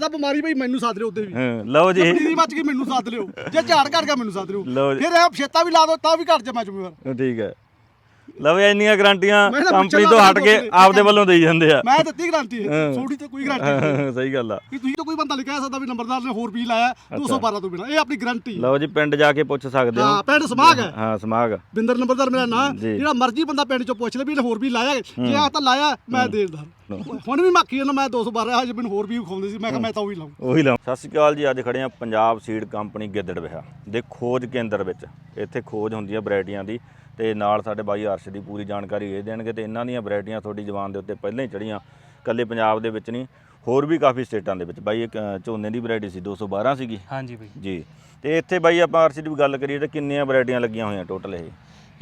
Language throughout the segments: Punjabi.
ਤਾਂ ਬਿਮਾਰੀ ਬਈ ਮੈਨੂੰ ਸਾਥ ਲਿਓ ਉੱਤੇ ਵੀ। ਹਾਂ, ਲਓ ਜੀ। ਪਨੀਰੀ ਮੱਚ ਗਈ ਮੈਨੂੰ ਸਾਥ ਲਿਓ। ਜੇ ਝਾੜ ਘਟ ਗਿਆ ਮੈਨੂੰ ਸਾਥ ਲਿਓ। ਲਓ ਜੀ। ਫਿਰ ਇਹ ਛੇਤਾ ਵੀ ਲਾ ਦੋ ਤਾਂ ਵੀ ਘਟ ਜਾ ਮੈਂ ਜ਼ਿੰਮੇਵਾਰ ਠੀਕ ਹੈ। ਲਓ ਜੀ ਇੰਨੀਆਂ ਗਰੰਟੀਆਂ ਮੈਂ ਤਾਂ ਕੰਪਨੀ ਤੋਂ ਹਟ ਕੇ। ਆਪਦੇ ਵੱਲੋਂ ਦੇਈ ਜਾਂਦੇ ਆ। ਮੈਂ ਦਿੱਤੀ ਗਾਰੰਟੀ। ਹੈ। ਸੋਡੀ ਤੇ ਕੋਈ ਗਾਰੰਟੀ ਨਹੀਂ। ਸਹੀ ਗੱਲ ਆ। ਕਿ ਤੁਸੀਂ ਤਾਂ ਕੋਈ ਬੰਦਾ ਲਿਖਿਆ ਸਕਦਾ ਵੀ ਨੰਬਰਦਾਰ ਨੇ ਹੋਰ ਵੀ ਲਾਇਆ 212 ਤੋਂ ਬਿਨਾ। ਇਹ ਆਪਣੀ ਗਾਰੰਟੀ ਲਓ ਜੀ ਪਿੰਡ ਜਾ ਕੇ ਪੁੱਛ ਸਕਦੇ ਹੋ। ਹਾਂ ਪਿੰਡ ਸਮਾਗ ਹੈ। ਹਾਂ ਸਮਾਗ। ਬਿੰਦਰ ਨੰਬਰਦਾਰ ਮੇਰਾ ਨਾਂ ਜੀ। ਜਿਹੜਾ ਮਰਜ਼ੀ ਬੰਦਾ ਪਿੰਡ ਚੋਂ ਪੁੱਛ ਲੈ ਵੀ ਇਹਨੇ ਹੋਰ ਵੀ ਲਾਇਆ। ਜੇ ਆ ਤਾਂ ਲਾਇਆ ਮੈਂ ਦੇਦਾ ਹੁਣ ਵੀ ਮਾਕੀ ਇਹਨਾਂ ਮੈਂ 212 ਹਜੇ ਮੈਨੂੰ ਹੋਰ ਵੀ ਖਾਉਂਦੇ ਸੀ। ਮੈਂ ਕਿਹਾ ਮੈਂ ਤਾਂ ਉਹੀ ਲਾਉਂ ਉਹੀ ਲਾਉਂ ਸਤਿ ਸ਼੍ਰੀ ਅਕਾਲ ਜੀ ਅੱਜ ਖੜੇ ਆ ਪੰਜਾਬ ਸੀਡ ਕੰਪਨੀ ਗਿੱਦੜਵਿਹਾ ਦੇ ਖੋਜ ਕੇਂਦਰ ਵਿੱਚ। ਇੱਥੇ ਖੋਜ ਹੁੰਦੀ ਹੈ ਵੈਰਾਈਟੀਆਂ ਦੀ। ਤੇ ਨਾਲ ਸਾਡੇ ਬਾਈ ਅਰਸ਼ ਦੀ ਪੂਰੀ ਜਾਣਕਾਰੀ ਇਹ ਦੇਣਗੇ ਤੇ ਇਹਨਾਂ ਦੀਆਂ ਵੈਰਾਈਟੀਆਂ ਤੁਹਾਡੀ ਜ਼ੁਬਾਨ ਦੇ ਉੱਤੇ ਪਹਿਲਾਂ ਹੀ ਚੜੀਆਂ ਕੱਲੇ ਪੰਜਾਬ ਦੇ ਵਿੱਚ ਨਹੀਂ ਹੋਰ ਵੀ ਕਾਫੀ ਸਟੇਟਾਂ ਦੇ ਵਿੱਚ। ਬਾਈ ਇੱਕ ਅ, ਝੋਨੇ ਦੀ ਵੈਰਾਈਟੀ ਸੀ 212 ਸੀਗੀ। ਹਾਂਜੀ ਬਈ। ਜੀ ਤੇ ਇੱਥੇ ਬਾਈ ਆਪਾਂ ਅਰਸ਼ ਦੀ ਵੀ ਗੱਲ ਕਰੀਏ ਤਾਂ ਕਿੰਨੀਆਂ ਵੈਰਾਈਟੀਆਂ ਲੱਗੀਆਂ ਹੋਈਆਂ ਟੋਟਲ ਇਹ?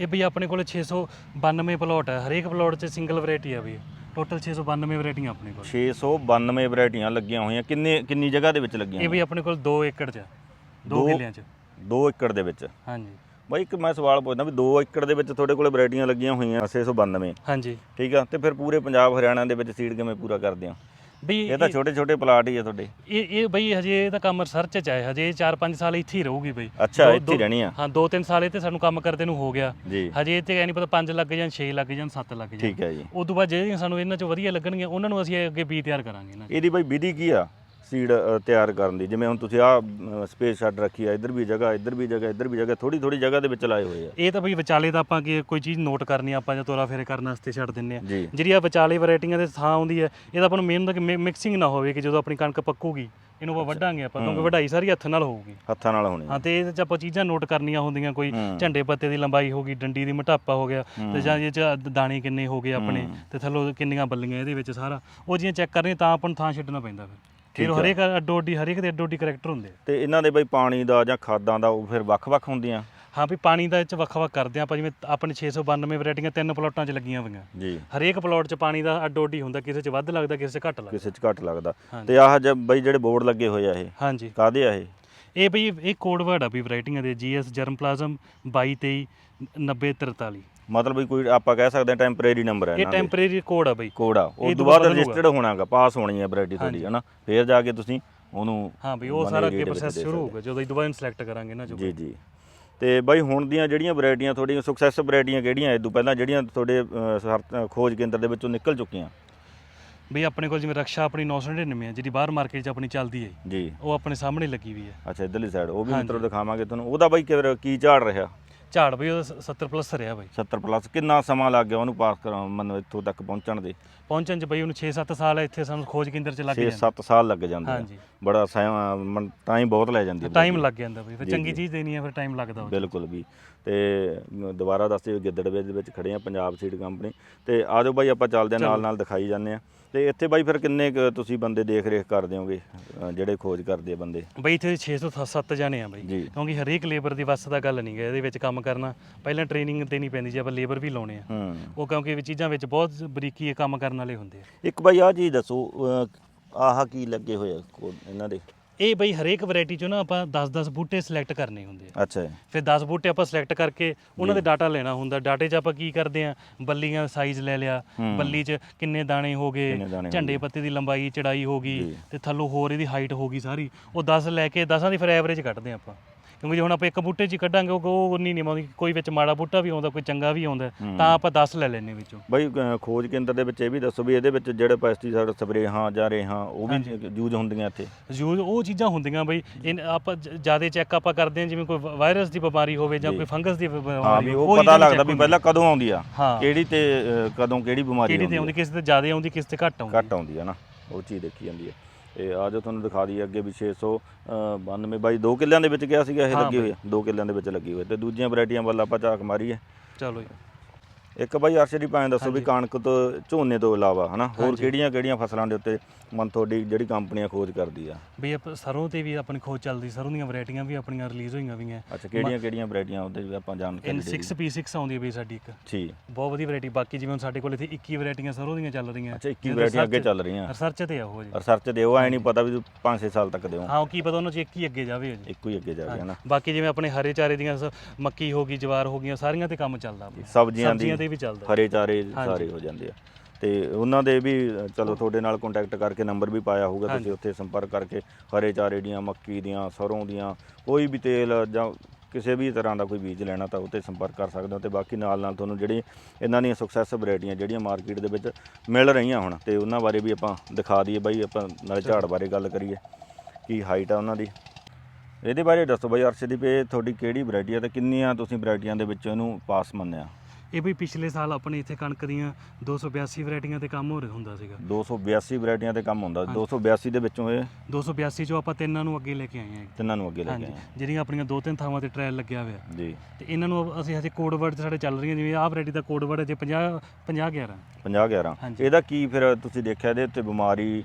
ਇਹ ਬਈ ਆਪਣੇ ਕੋਲ 692 ਪਲਾਟ ਹੈ ਹਰੇਕ ਪਲਾਟ 'ਚ ਸਿੰਗਲ ਵੈਰਾਈਟੀ ਹੈ ਬਈ। ਟੋਟਲ 692 ਵੈਰਾਈਟੀਆਂ ਆਪਣੇ ਕੋਲ। 692 ਵੈਰਾਈਟੀਆਂ ਲੱਗੀਆਂ ਹੋਈਆਂ ਕਿੰਨੇ ਕਿੰਨੀ ਜਗ੍ਹਾ ਦੇ ਵਿੱਚ ਲੱਗੀਆਂ ਇਹ ਬਈ ਆਪਣੇ ਕੋਲ 2 ਏਕੜ 'ਚ 2 ਦੋ- ਕਿੱਲਿਆਂ 'ਚ। 2 ਏਕੜ ਦੇ ਵਿੱਚ। ਹਾਂਜੀ। ਬਾਈ ਇੱਕ ਮੈਂ ਸਵਾਲ ਪੁੱਛਦਾ ਵੀ 2 ਏਕੜ ਦੇ ਵਿੱਚ ਤੁਹਾਡੇ ਕੋਲ ਵੈਰਾਈਟੀਆਂ ਲੱਗੀਆਂ ਹੋਈਆਂ 692 ਹਾਂਜੀ। ਠੀਕ ਆ? ਤੇ ਫਿਰ ਪੂਰੇ ਪੰਜਾਬ ਹਰਿਆਣਾ ਦੇ ਵਿੱਚ ਸੀਡ ਕਿਵੇਂ ਪੂਰਾ ਕਰਦੇ ਆ ਬਈ ਇਹ ਤਾਂ ਛੋਟੇ ਛੋਟੇ ਪਲਾਟ ਹੀ ਆ ਤੁਹਾਡੇ। ਇਹ ਇਹ ਬਈ ਹਜੇ ਇਹਦਾ ਕੰਮ ਰਿਸਰਚ 'ਚ ਹੈ ਹਜੇ 4-5 ਸਾਲ ਇੱਥੇ ਹੀ ਰਹੂਗੀ ਬਈ। ਅੱਛਾ ਇੱਥੇ ਰਹਿਣੀ ਆ? ਹਾਂ 2-3 ਸਾਲ ਇਹ ਤੇ ਸਾਨੂੰ ਕੰਮ ਕਰਦੇ ਨੂੰ ਹੋ ਗਿਆ। ਜੀ। ਹਜੇ ਤੇ ਐ ਨਹੀਂ ਪਤਾ 5 ਲੱਗ ਜਾਣ 6 ਲੱਗ ਜਾਣ 7 ਲੱਗ ਜਾਣ। ਠੀਕ ਹੈ ਜੀ। ਉਦੋਂ ਬਾਅਦ ਜਿਹੜੀਆਂ ਸਾਨੂੰ ਇਹਨਾਂ 'ਚ ਵਧੀਆ ਲੱਗਣਗੀਆਂ ਉਹਨਾਂ ਨੂੰ ਅਸੀਂ ਅੱਗੇ ਬੀ ਤਿਆਰ ਕਰਾਂਗੇ। ਇਹਦੀ ਬਾਈ ਵਿਧੀ ਕੀ ਆ? ਸੀਡ ਤਿਆਰ ਕਰਨ ਦੀ। ਜਿਵੇਂ ਹੁਣ ਤੁਸੀਂ ਆ ਸਪੇਸ ਛੱਡ ਰੱਖੀ ਆ ਇੱਧਰ ਵੀ ਜਗ੍ਹਾ ਇੱਧਰ ਵੀ ਜਗ੍ਹਾ ਇੱਧਰ ਵੀ ਜਗ੍ਹਾ ਥੋੜੀ ਥੋੜੀ ਜਗ੍ਹਾ ਦੇ ਵਿੱਚ ਲਾਏ ਹੋਏ ਆ। ਇਹ ਤਾਂ ਬਈ ਵਿਚਾਲੇ ਦਾ ਆਪਾਂ ਕਿ ਕੋਈ ਚੀਜ਼ ਨੋਟ ਕਰਨੀ ਆ, ਆਪਾਂ ਜਾਂ ਤੋਰਾ ਫੇਰੇ ਕਰਨ ਵਾਸਤੇ ਛੱਡ ਦਿੰਨੇ ਆ। ਜੀ। ਜਿਹੜੀ ਆ ਵਿਚਾਲੇ ਵੈਰਾਈਟੀਆਂ ਦੇ ਥਾਂ ਆਉਂਦੀ ਹੈ ਇਹਦਾ ਆਪਾਂ ਨੂੰ ਮੇਨ ਹੁੰਦਾ ਕਿ ਮਿਕਸਿੰਗ ਨਾ ਹੋਵੇ ਕਿ ਜਦੋਂ ਆਪਣੀ ਕਣਕ ਪੱਕੂਗੀ ਇਹਨੂੰ ਆਪਾਂ ਵੱਢਾਂਗੇ ਆਪਾਂ ਕਿਉਂਕਿ ਵਢਾਈ ਸਾਰੀ ਹੱਥ ਨਾਲ ਹੋਊਗੀ। ਹੱਥਾਂ ਨਾਲ ਹੋਣੀ ਹਾਂ ਤੇ ਇਹਦੇ ਚ ਆਪਾਂ ਚੀਜ਼ਾਂ ਨੋਟ ਕਰਨੀਆਂ ਹੁੰਦੀਆਂ ਕੋਈ ਹੂੰ। ਝੰਡੇ ਪੱਤੇ ਦੀ ਲੰਬਾਈ ਹੋ ਗਈ ਡੰਡੀ ਦੀ ਮੋਟਾਪਾ ਹੋ ਗਿਆ ਤੇ ਜਾਂ ਇਹ ਚ ਦਾਣੇ ਕਿੰਨੇ ਹੋ ਗਏ ਆਪਣੇ ਤੇ ਥੱਲੋਂ ਕਿੰਨੀਆਂ ਬੱਲੀਆਂ ਇਹਦੇ ਵਿੱਚ ਸਾਰਾ ਉਹ ਜੀਆਂ ਚੈੱਕ ਕਰਨੀਆਂ ਤਾਂ ਆਪਾਂ ਨੂੰ ਥਾਂ ਛੱਡਣਾ ਪੈਂਦਾ ਫਿਰ। ਫਿਰ ਉਹ ਹਰੇਕ ਅੱਡੋ ਅੱਡੀ ਹਰੇਕ ਦੇ ਅੱਡੋ ਅੱਡੀ ਕਰੈਕਟਰ ਹੁੰਦੇ ਆ। ਤੇ ਇਹਨਾਂ ਦੇ ਬਾਈ ਪਾਣੀ ਦਾ ਜਾਂ ਖਾਦਾਂ ਦਾ ਉਹ ਫਿਰ ਵੱਖ-ਵੱਖ ਹੁੰਦੀਆਂ? ਹਾਂ ਵੀ ਪਾਣੀ ਦਾ ਇਹ ਚ ਵੱਖ-ਵੱਖ ਕਰਦੇ ਆ। ਆਪਾਂ ਜਿਵੇਂ ਆਪਣੇ 692 ਵੈਰਾਈਟੀਆਂ ਤਿੰਨ ਪਲਾਟਾਂ 'ਚ ਲੱਗੀਆਂ ਹੋਈਆਂ। ਜੀ। ਹਰੇਕ ਪਲਾਟ 'ਚ ਪਾਣੀ ਦਾ ਅੱਡੋ ਅੱਡੀ ਹੁੰਦਾ ਕਿਸੇ 'ਚ ਵੱਧ ਲੱਗਦਾ ਕਿਸੇ 'ਚ ਘੱਟ ਲੱਗਦਾ। ਕਿਸੇ 'ਚ ਘੱਟ ਲੱਗਦਾ। ਹਾਂਜੀ। ਤੇ ਆਹ ਜ ਬਾਈ ਜਿਹੜੇ ਬੋਰਡ ਲੱਗੇ ਹੋਏ ਆ ਇਹ ਹਾਂਜੀ। ਕਾਦੇ ਆ ਇਹ? ਇਹ ਬਈ ਇਹ ਕੋਡ ਵਰਡ ਆ ਵੀ ਵੈਰਾਈਟੀਆਂ ਦੇ ਜੀਐਸ ਜਰਮਪਲਾਜ਼ਮ 2223 9043 ਮਤਲਬ ਵੀ ਕੋਈ ਆਪਾਂ ਕਹਿ ਸਕਦੇ ਹਾਂ ਟੈਂਪਰੇਰੀ ਨੰਬਰ ਹੈ ਇਹ ਇਹਨਾਂ ਦੇ। ਟੈਂਪਰੇਰੀ ਕੋਡ ਆ ਬਈ। ਕੋਡ ਆ। ਉਸ ਇਹ ਤੋਂ ਬਾਅਦ ਰਜਿਸਟਰਡ ਹੋਣਾਗਾ ਪਾਸ ਹੋਣੀ ਹੈ ਵੈਰਾਈਟੀ ਤੁਹਾਡੀ ਹਨਾ? ਫੇਰ ਜਾ ਕੇ ਤੁਸੀਂ ਉਹਨੂੰ ਹਾਂ ਬਈ ਉਹ ਸਾਰਾ ਅੱਗੇ ਪ੍ਰੋਸੈਸ ਸ਼ੁਰੂ। ਹੋਊਗਾ ਜਦੋਂ ਇਹ ਦੁਬਾਰਾ ਸਿਲੈਕਟ ਕਰਾਂਗੇ ਨਾ ਜੋ ਜੀ ਜੀ। ਤੇ ਬਾਈ ਹੁਣ ਦੀਆਂ ਜਿਹੜੀਆਂ ਵੈਰਾਈਟੀਆਂ ਤੁਹਾਡੀਆਂ ਸਕਸੈਸ ਵੈਰਾਈਟੀਆਂ ਕਿਹੜੀਆਂ ਇਹ ਤੋਂ ਪਹਿਲਾਂ ਜਿਹੜੀਆਂ ਤੁਹਾਡੇ ਅਹ, ਸਰ- ਖੋਜ ਕੇਂਦਰ ਦੇ ਵਿੱਚੋਂ ਨਿਕਲ ਚੁੱਕੀਆਂ? ਬਈ ਆਪਣੇ ਕੋਲ ਜਿਵੇਂ ਰਕਸ਼ਾ ਆਪਣੀ 999 ਹੈ ਜਿਹੜੀ ਬਾਹਰ ਮਾਰਕੀਟ 'ਚ ਆਪਣੀ ਚੱਲਦੀ ਹੈ ਜੀ। ਉਹ ਆਪਣੇ ਸਾਹਮਣੇ ਲੱਗੀ ਵੀ ਹੈ। ਅੱਛਾ ਇਧਰਲੀ ਸਾਈਡ ਉਹ ਵੀ ਹਾਂਜੀ। ਦਿਖਾਵਾਂਗੇ ਤੁਹਾਨੂੰ। ਉਹਦਾ ਬਾਈ ਕਿਵੇਂ ਕੀ ਝਾੜ ਰਿਹਾ? ਝਾੜ ਬਈ ਉਹਦਾ 70 ਪਲੱਸ ਰਿਹਾ ਬਈ। 70 ਪਲੱਸ ਕਿੰਨਾ ਸਮਾਂ ਲੱਗ ਗਿਆ ਉਹਨੂੰ ਪਾਸ ਕਰਾਂ ਮਨ ਇੱਥੋਂ ਤੱਕ ਪਹੁੰਚਣ ਦੇ? ਪਹੁੰਚਣ 'ਚ ਬਈ ਉਹਨੂੰ 6-7 ਸਾਲ ਇੱਥੇ ਸਾਨੂੰ ਖੋਜ ਕੇਂਦਰ 'ਚ ਲੱਗ ਜਾਂਦੇ। 6-7 ਸਾਲ ਲੱਗ ਜਾਂਦੇ ਆ। ਹਾਂਜੀ। ਬੜਾ ਟਾਈਮ ਬਹੁਤ ਲੈ ਜਾਂਦੀ ਹੈ ਟਾਈਮ ਲੱਗ ਜਾਂਦਾ ਬਈ। ਫਿਰ ਜੀ, ਚੰਗੀ ਜੀ। ਚੀਜ਼ ਦੇਣੀ ਹੈ ਫਿਰ ਟਾਈਮ ਲੱਗਦਾ। ਬਿਲਕੁਲ ਵੀ। ਤੇ ਅਮ, ਦੁਬਾਰਾ ਦੱਸਦੇ ਗਿੱਦੜਵੇ ਦੇ ਵਿੱਚ ਖੜੇ ਆ ਪੰਜਾਬ ਸੀਡ ਕੰਪਨੀ ਤੇ ਆਜੋ ਬਾਈ ਆਪਾਂ ਚੱਲਦੇ ਆ ਨਾਲ ਨਾਲ ਦਿਖਾਈ ਜਾਂਦੇ ਆ। ਤੇ ਇੱਥੇ ਬਾਈ ਫਿਰ ਕਿੰਨੇ ਕੁ ਤੁਸੀਂ ਬੰਦੇ ਦੇਖ ਰੇਖ ਕਰਦੇ ਹੋਗੇ ਅ, ਜਿਹੜੇ ਖੋਜ ਕਰਦੇ ਆ ਬੰਦੇ? ਬਈ ਇੱਥੇ 6 ਤੋਂ 7 ਜਾਣੇ ਆ ਬਈ। ਜੀ। ਕਿਉਂਕਿ ਹਰੇਕ ਲੇਬਰ ਦੀ ਵੱਸ ਦਾ ਗੱਲ ਨਹੀਂ ਗਾ ਇਹਦੇ ਵਿੱਚ ਕੰਮ ਕਰਨਾ। ਪਹਿਲਾਂ ਟ੍ਰੇਨਿੰਗ ਦੇਣੀ ਪੈਂਦੀ ਜੇ ਆਪਾਂ ਲੇਬਰ ਵੀ ਲਾਉਣੇ ਆ। ਹੂੰ। ਉਹ ਕਿਉਂਕਿ ਇਹ ਚੀਜ਼ਾਂ ਵਿੱਚ ਬਹੁਤ ਬਰੀਕੀ ਇਹ ਕੰਮ ਕਰਨ ਵਾਲੇ ਹੁੰਦੇ ਆ। ਇੱਕ ਬਾਈ ਆ ਚੀਜ਼ ਦੱਸੋ ਅ, ਆਹ ਕੀ ਲੱਗੇ ਹੋਏ ਆ ਕੋ- ਇਹਨਾਂ ਦੇ? ਇਹ ਬਈ ਹਰੇਕ ਵੈਰਾਈਟੀ ਚੋਂ ਨਾ ਆਪਾਂ 10-10 ਬੂਟੇ ਸਿਲੈਕਟ ਕਰਨੇ ਹੁੰਦੇ ਆ। ਅੱਛਾ ਜੀ, ਫਿਰ 10 ਬੂਟੇ ਆਪਾਂ ਸਿਲੈਕਟ ਕਰਕੇ ਉਹਨਾਂ ਦੇ ਡਾਟਾ ਲੈਣਾ ਹੁੰਦਾ। ਡਾਟੇ 'ਚ ਆਪਾਂ ਕੀ ਕਰਦੇ ਆ? ਬੱਲੀਆਂ ਸਾਈਜ਼ ਲੈ ਲਿਆ। ਬੱਲੀ 'ਚ ਕਿੰਨੇ ਦਾਣੇ ਹੋ ਗਏ? ਝੰਡੇ ਪੱਤੇ ਦੀ ਲੰਬਾਈ ਚੜਾਈ ਹੋ ਗਈ। ਤੇ ਥੱਲੋਂ ਹੋਰ ਇਹਦੀ ਹਾਈਟ ਹੋ ਗਈ ਸਾਰੀ। ਉਹ 10 ਲੈ ਕੇ 10ਾਂ ਦੀ ਫਿਰ ਐਵਰੇਜ ਕੱਢਦੇ ਆ ਆਪਾਂ। ਕਿਉਂਕਿ ਜੇ ਹੁਣ ਆਪਾਂ ਇੱਕ ਬੂਟੇ 'ਚ ਹੀ ਕੱਢਾਂਗੇ ਉਹ ਉਹ ਉਨੀ ਨਹੀਂ ਆਉਂਦੀ। ਕੋਈ ਵਿੱਚ ਮਾੜਾ ਬੂਟਾ ਵੀ ਆਉਂਦਾ ਕੋਈ ਚੰਗਾ ਵੀ ਆਉਂਦਾ। ਤਾਂ ਆਪਾਂ 10 ਲੈ ਲੈਨੇ ਵਿੱਚੋਂ। ਬਾਈ ਅ, ਖੋਜ ਕੇਂਦਰ ਦੇ ਵਿੱਚ ਇਹ ਵੀ ਦੱਸੋ ਵੀ ਇਹਦੇ ਵਿੱਚ ਜਿਹੜੇ ਪੈਸਟੀਸਾਈਡ ਸਪਰੇਹਾਂ ਜਾਂ ਰੇਹਾਂ ਉਹ ਵੀ ਯੂਜ਼ ਹੁੰਦੀਆਂ ਇੱਥੇ? ਯੂਜ਼ ਉਹ ਚੀਜ਼ਾਂ ਹੁੰਦੀਆਂ ਬਈ। ਇਹ ਆਪਾਂ ਜ਼ਿਆਦਾ ਚੈੱਕ ਆਪਾਂ ਕਰਦੇ ਹਾਂ ਜਿਵੇਂ ਕੋਈ ਵਾਇਰਸ ਦੀ ਬਿਮਾਰੀ ਹੋਵੇ ਜਾਂ ਜੀ। ਕੋਈ ਫੰਗਸ ਦੀ ਬਿਮਾਰੀ ਹਾਂ ਵੀ ਉਹ ਪਤਾ ਚੀਜ਼ਾਂ ਲੱਗਦਾ check ਵੀ ਹੁੰਦੀਆਂ। ਪਹਿਲਾਂ ਕਦੋਂ ਆਉਂਦੀ ਆ ਹਾਂ। ਕਿਹੜੀ ਤੇ ਅ, ਕਦੋਂ ਕਿਹੜੀ ਬਿਮਾਰੀ ਕਿਹੜੀ ਤੇ ਆਉਂਦੀ ਆਉਂਦੀ ਕਿਸੇ ਤੇ ਜ਼ਿਆਦਾ ਆਉਂਦੀ ਕਿਸੇ ਤੇ ਘੱਟ ਆਉਂਦੀ। ਘੱਟ ਆਉਂਦੀ ਹੈ ਨਾ ਉਹ ਚੀਜ਼ ਦੇਖੀ ਜਾਂਦੀ ਹੈ ਤੇ ਆ ਜੋ ਤੁਹਾਨੂੰ ਦਿਖਾ ਦਈਏ ਅੱਗੇ ਵੀ 692 ਬਾਈ 2 ਕਿੱਲਿਆਂ ਦੇ ਵਿੱਚ ਕਿਹਾ ਸੀਗਾ ਇਹ ਹਾਂ ਲੱਗੀ ਹੋਈ ਹੈ 2 ਕਿੱਲਿਆਂ ਦੇ ਵਿੱਚ ਲੱਗੀ ਹੋਈ ਤੇ ਦੂਜੀਆਂ ਵੈਰਾਈਟੀਆਂ ਵੱਲ ਆਪਾਂ ਝਾਕ ਮਾਰੀਏ। ਚਲੋ ਜੀ। ਇੱਕ ਬਾਈ ਅਰਸ਼ਦ ਜੀ ਭਾਵੇਂ ਦੱਸੋ ਵੀ ਕਣਕ ਤੋਂ ਝੋਨੇ ਤੋਂ ਇਲਾਵਾ ਹਨਾ? ਹੋਰ ਕਿਹੜੀਆਂ ਕਿਹੜੀਆਂ ਫਸਲਾਂ ਦੇ ਉੱਤੇ ਮਨ ਤੁਹਾਡੀ ਜਿਹੜੀ ਕੰਪਨੀਆਂ ਖੋਜ ਕਰਦੀ ਆ? ਬਈ ਆਪਾਂ ਸਰੋਂ ਤੇ ਵੀ ਆਪਣੀ ਖੋਜ ਚੱਲਦੀ ਸਰੋਂ ਦੀਆਂ ਵੈਰਾਈਟੀਆਂ ਵੀ ਆਪਣੀਆਂ ਰਿਲੀਜ਼ ਹੋਈਆਂ ਵੀਆਂ। ਅੱਛਾ ਕਿਹੜੀਆਂ ਕਿਹੜੀਆਂ ਵੈਰਾਈਟੀਆਂ ਉਹਦੇ ਵੀ ਆਪਾਂ ਜਾਣਕਾਰੀ ਇਨ ਦੇ 6P6 ਆਉਂਦੀ ਹੈ ਬਈ ਸਾਡੀ ਇੱਕ। ਠੀਕ। ਬਹੁਤ ਵਧੀਆ ਵੈਰਾਈਟੀ ਬਾਕੀ ਜਿਵੇਂ ਹੁਣ ਸਾਡੇ ਕੋਲ ਇੱਥੇ 21 ਵੈਰਾਈਟੀਆਂ ਸਰੋਂ ਦੀਆਂ ਚੱਲ ਰਹੀਆਂ। ਅੱਛਾ 21 ਵੈਰਾਈਟੀਆਂ ਅੱਗੇ ਚੱਲ ਰਹੀਆਂ। ਰਿਸਰਚ ਤੇ ਆ ਉਹ ਜੀ। ਰਿਸਰਚ ਦੇ ਉਹ ਐ ਨਹੀਂ ਪਤਾ ਵੀ 5-6 ਸਾਲ ਤੱਕ ਦਿਓ ਹਾਂ ਕੀ ਪਤਾ ਉਹਨਾਂ ਚ ਇੱਕ ਹੀ ਅੱਗੇ ਜਾਵੇ ਜੀ। ਇੱਕੋ ਹੀ ਅੱਗੇ ਜਾਵੇ ਹਨਾ? ਬਾਕੀ ਜਿਵੇਂ ਆਪਣੇ ਹਰੇ ਚਾਰੇ ਦੀਆਂ ਮੱਕੀ ਹੋ ਗਈ ਜਵਾਰ ਹੋ ਗਈਆਂ ਸਾਰੀਆਂ ਤੇ ਕੰਮ ਚੱਲਦਾ ਸਬਜ਼ੀਆਂ ਦੀ ਤੇ ਵੀ ਚੱਲਦਾ ਹਰੇ ਚਾਰੇ ਸਾਰੇ ਹੋ ਜਾਂਦੇ ਆ। ਤੇ ਉਹਨਾਂ ਦੇ ਵੀ ਚਲੋ ਤੁਹਾਡੇ ਨਾਲ ਕੰਟੈਕਟ ਕਰਕੇ ਨੰਬਰ ਵੀ ਪਾਇਆ ਹੋਊਗਾ ਤੁਸੀਂ ਉੱਥੇ ਸੰਪਰਕ ਕਰਕੇ ਹਰੇ ਚਾਰੇ ਦੀਆਂ ਮੱਕੀ ਦੀਆਂ ਸਰੋਂ ਦੀਆਂ ਕੋਈ ਵੀ ਤੇਲ ਜਾਂ ਕਿਸੇ ਵੀ ਤਰ੍ਹਾਂ ਦਾ ਕੋਈ ਬੀਜ ਲੈਣਾ ਤਾਂ ਉੱਤੇ ਸੰਪਰਕ ਕਰ ਸਕਦੇ ਹੋ ਤੇ ਬਾਕੀ ਨਾਲ ਨਾਲ ਤੁਹਾਨੂੰ ਜਿਹੜੀ ਇਹਨਾਂ ਦੀਆਂ ਸਕਸੈਸ ਵੈਰਾਈਟੀਆਂ ਜਿਹੜੀਆਂ ਮਾਰਕੀਟ ਦੇ ਵਿੱਚ ਮਿਲ ਰਹੀਆਂ ਹੁਣ ਤੇ ਉਹਨਾਂ ਬਾਰੇ ਵੀ ਆਪਾਂ ਦਿਖਾ ਦਈਏ ਬਾਈ ਆਪਾਂ ਨਾਲੇ ਝਾੜ ਬਾਰੇ ਗੱਲ ਕਰੀਏ ਕੀ ਹਾਈਟ ਆ ਉਹਨਾਂ ਦੀ। ਇਹਦੇ ਬਾਰੇ ਦੱਸੋ ਬਾਈ ਅਰਸ਼ਦੀਪ ਇਹ ਤੁਹਾਡੀ ਕਿਹੜੀ ਵੈਰਾਈਟੀ ਆ ਤੇ ਕਿੰਨੀਆਂ ਤੁਸੀਂ ਵੈਰਾਈਟੀਆਂ ਦੇ ਵਿੱਚ ਇਹਨੂੰ ਪਾਸ ਮੰਨਿਆ? ਇਹ ਵੀ ਪਿਛਲੇ ਸਾਲ ਆਪਣੇ ਇੱਥੇ ਕਣਕ ਦੀਆਂ 282 ਵੈਰਾਈਟੀਆਂ ਤੇ ਕੰਮ ਹੋ ਰਿਹਾ ਹੁੰਦਾ ਸੀਗਾ। 282 ਵੈਰਾਈਟੀਆਂ ਤੇ ਕੰਮ ਹੁੰਦਾ ਹਾਂਜੀ। 282 ਦੇ ਵਿੱਚੋਂ ਇਹ 282 ਚੋਂ ਆਪਾਂ ਤਿੰਨਾਂ ਨੂੰ ਅੱਗੇ ਲੈ ਕੇ ਆਏ ਹਾਂ। ਤਿੰਨਾਂ ਨੂੰ ਅੱਗੇ ਲੈ ਕੇ ਆਏ ਜਿਹੜੀਆਂ ਆਪਣੀਆਂ ਦੋ ਤਿੰਨ ਥਾਵਾਂ ਤੇ ਟ੍ਰਾਇਲ ਲੱਗਿਆ ਹੋਇਆ। ਜੀ। ਤੇ ਇਹਨਾਂ ਨੂੰ ਅਸੀਂ ਹਜੇ ਕੋਡ ਵਰਡ ਸਾਡੇ ਚੱਲ ਰਹੀਆਂ ਜਿਵੇਂ ਆਹ ਵੈਰਾਈਟੀ ਦਾ ਕੋਡ ਵਰਡ ਅਜੇ 50 50 11 50 11 ਹਾਂਜੀ। ਇਹਦਾ ਕੀ ਫਿਰ ਤੁਸੀਂ ਦੇਖਿਆ ਇਹਦੇ ਉੱਤੇ ਬਿਮਾਰੀ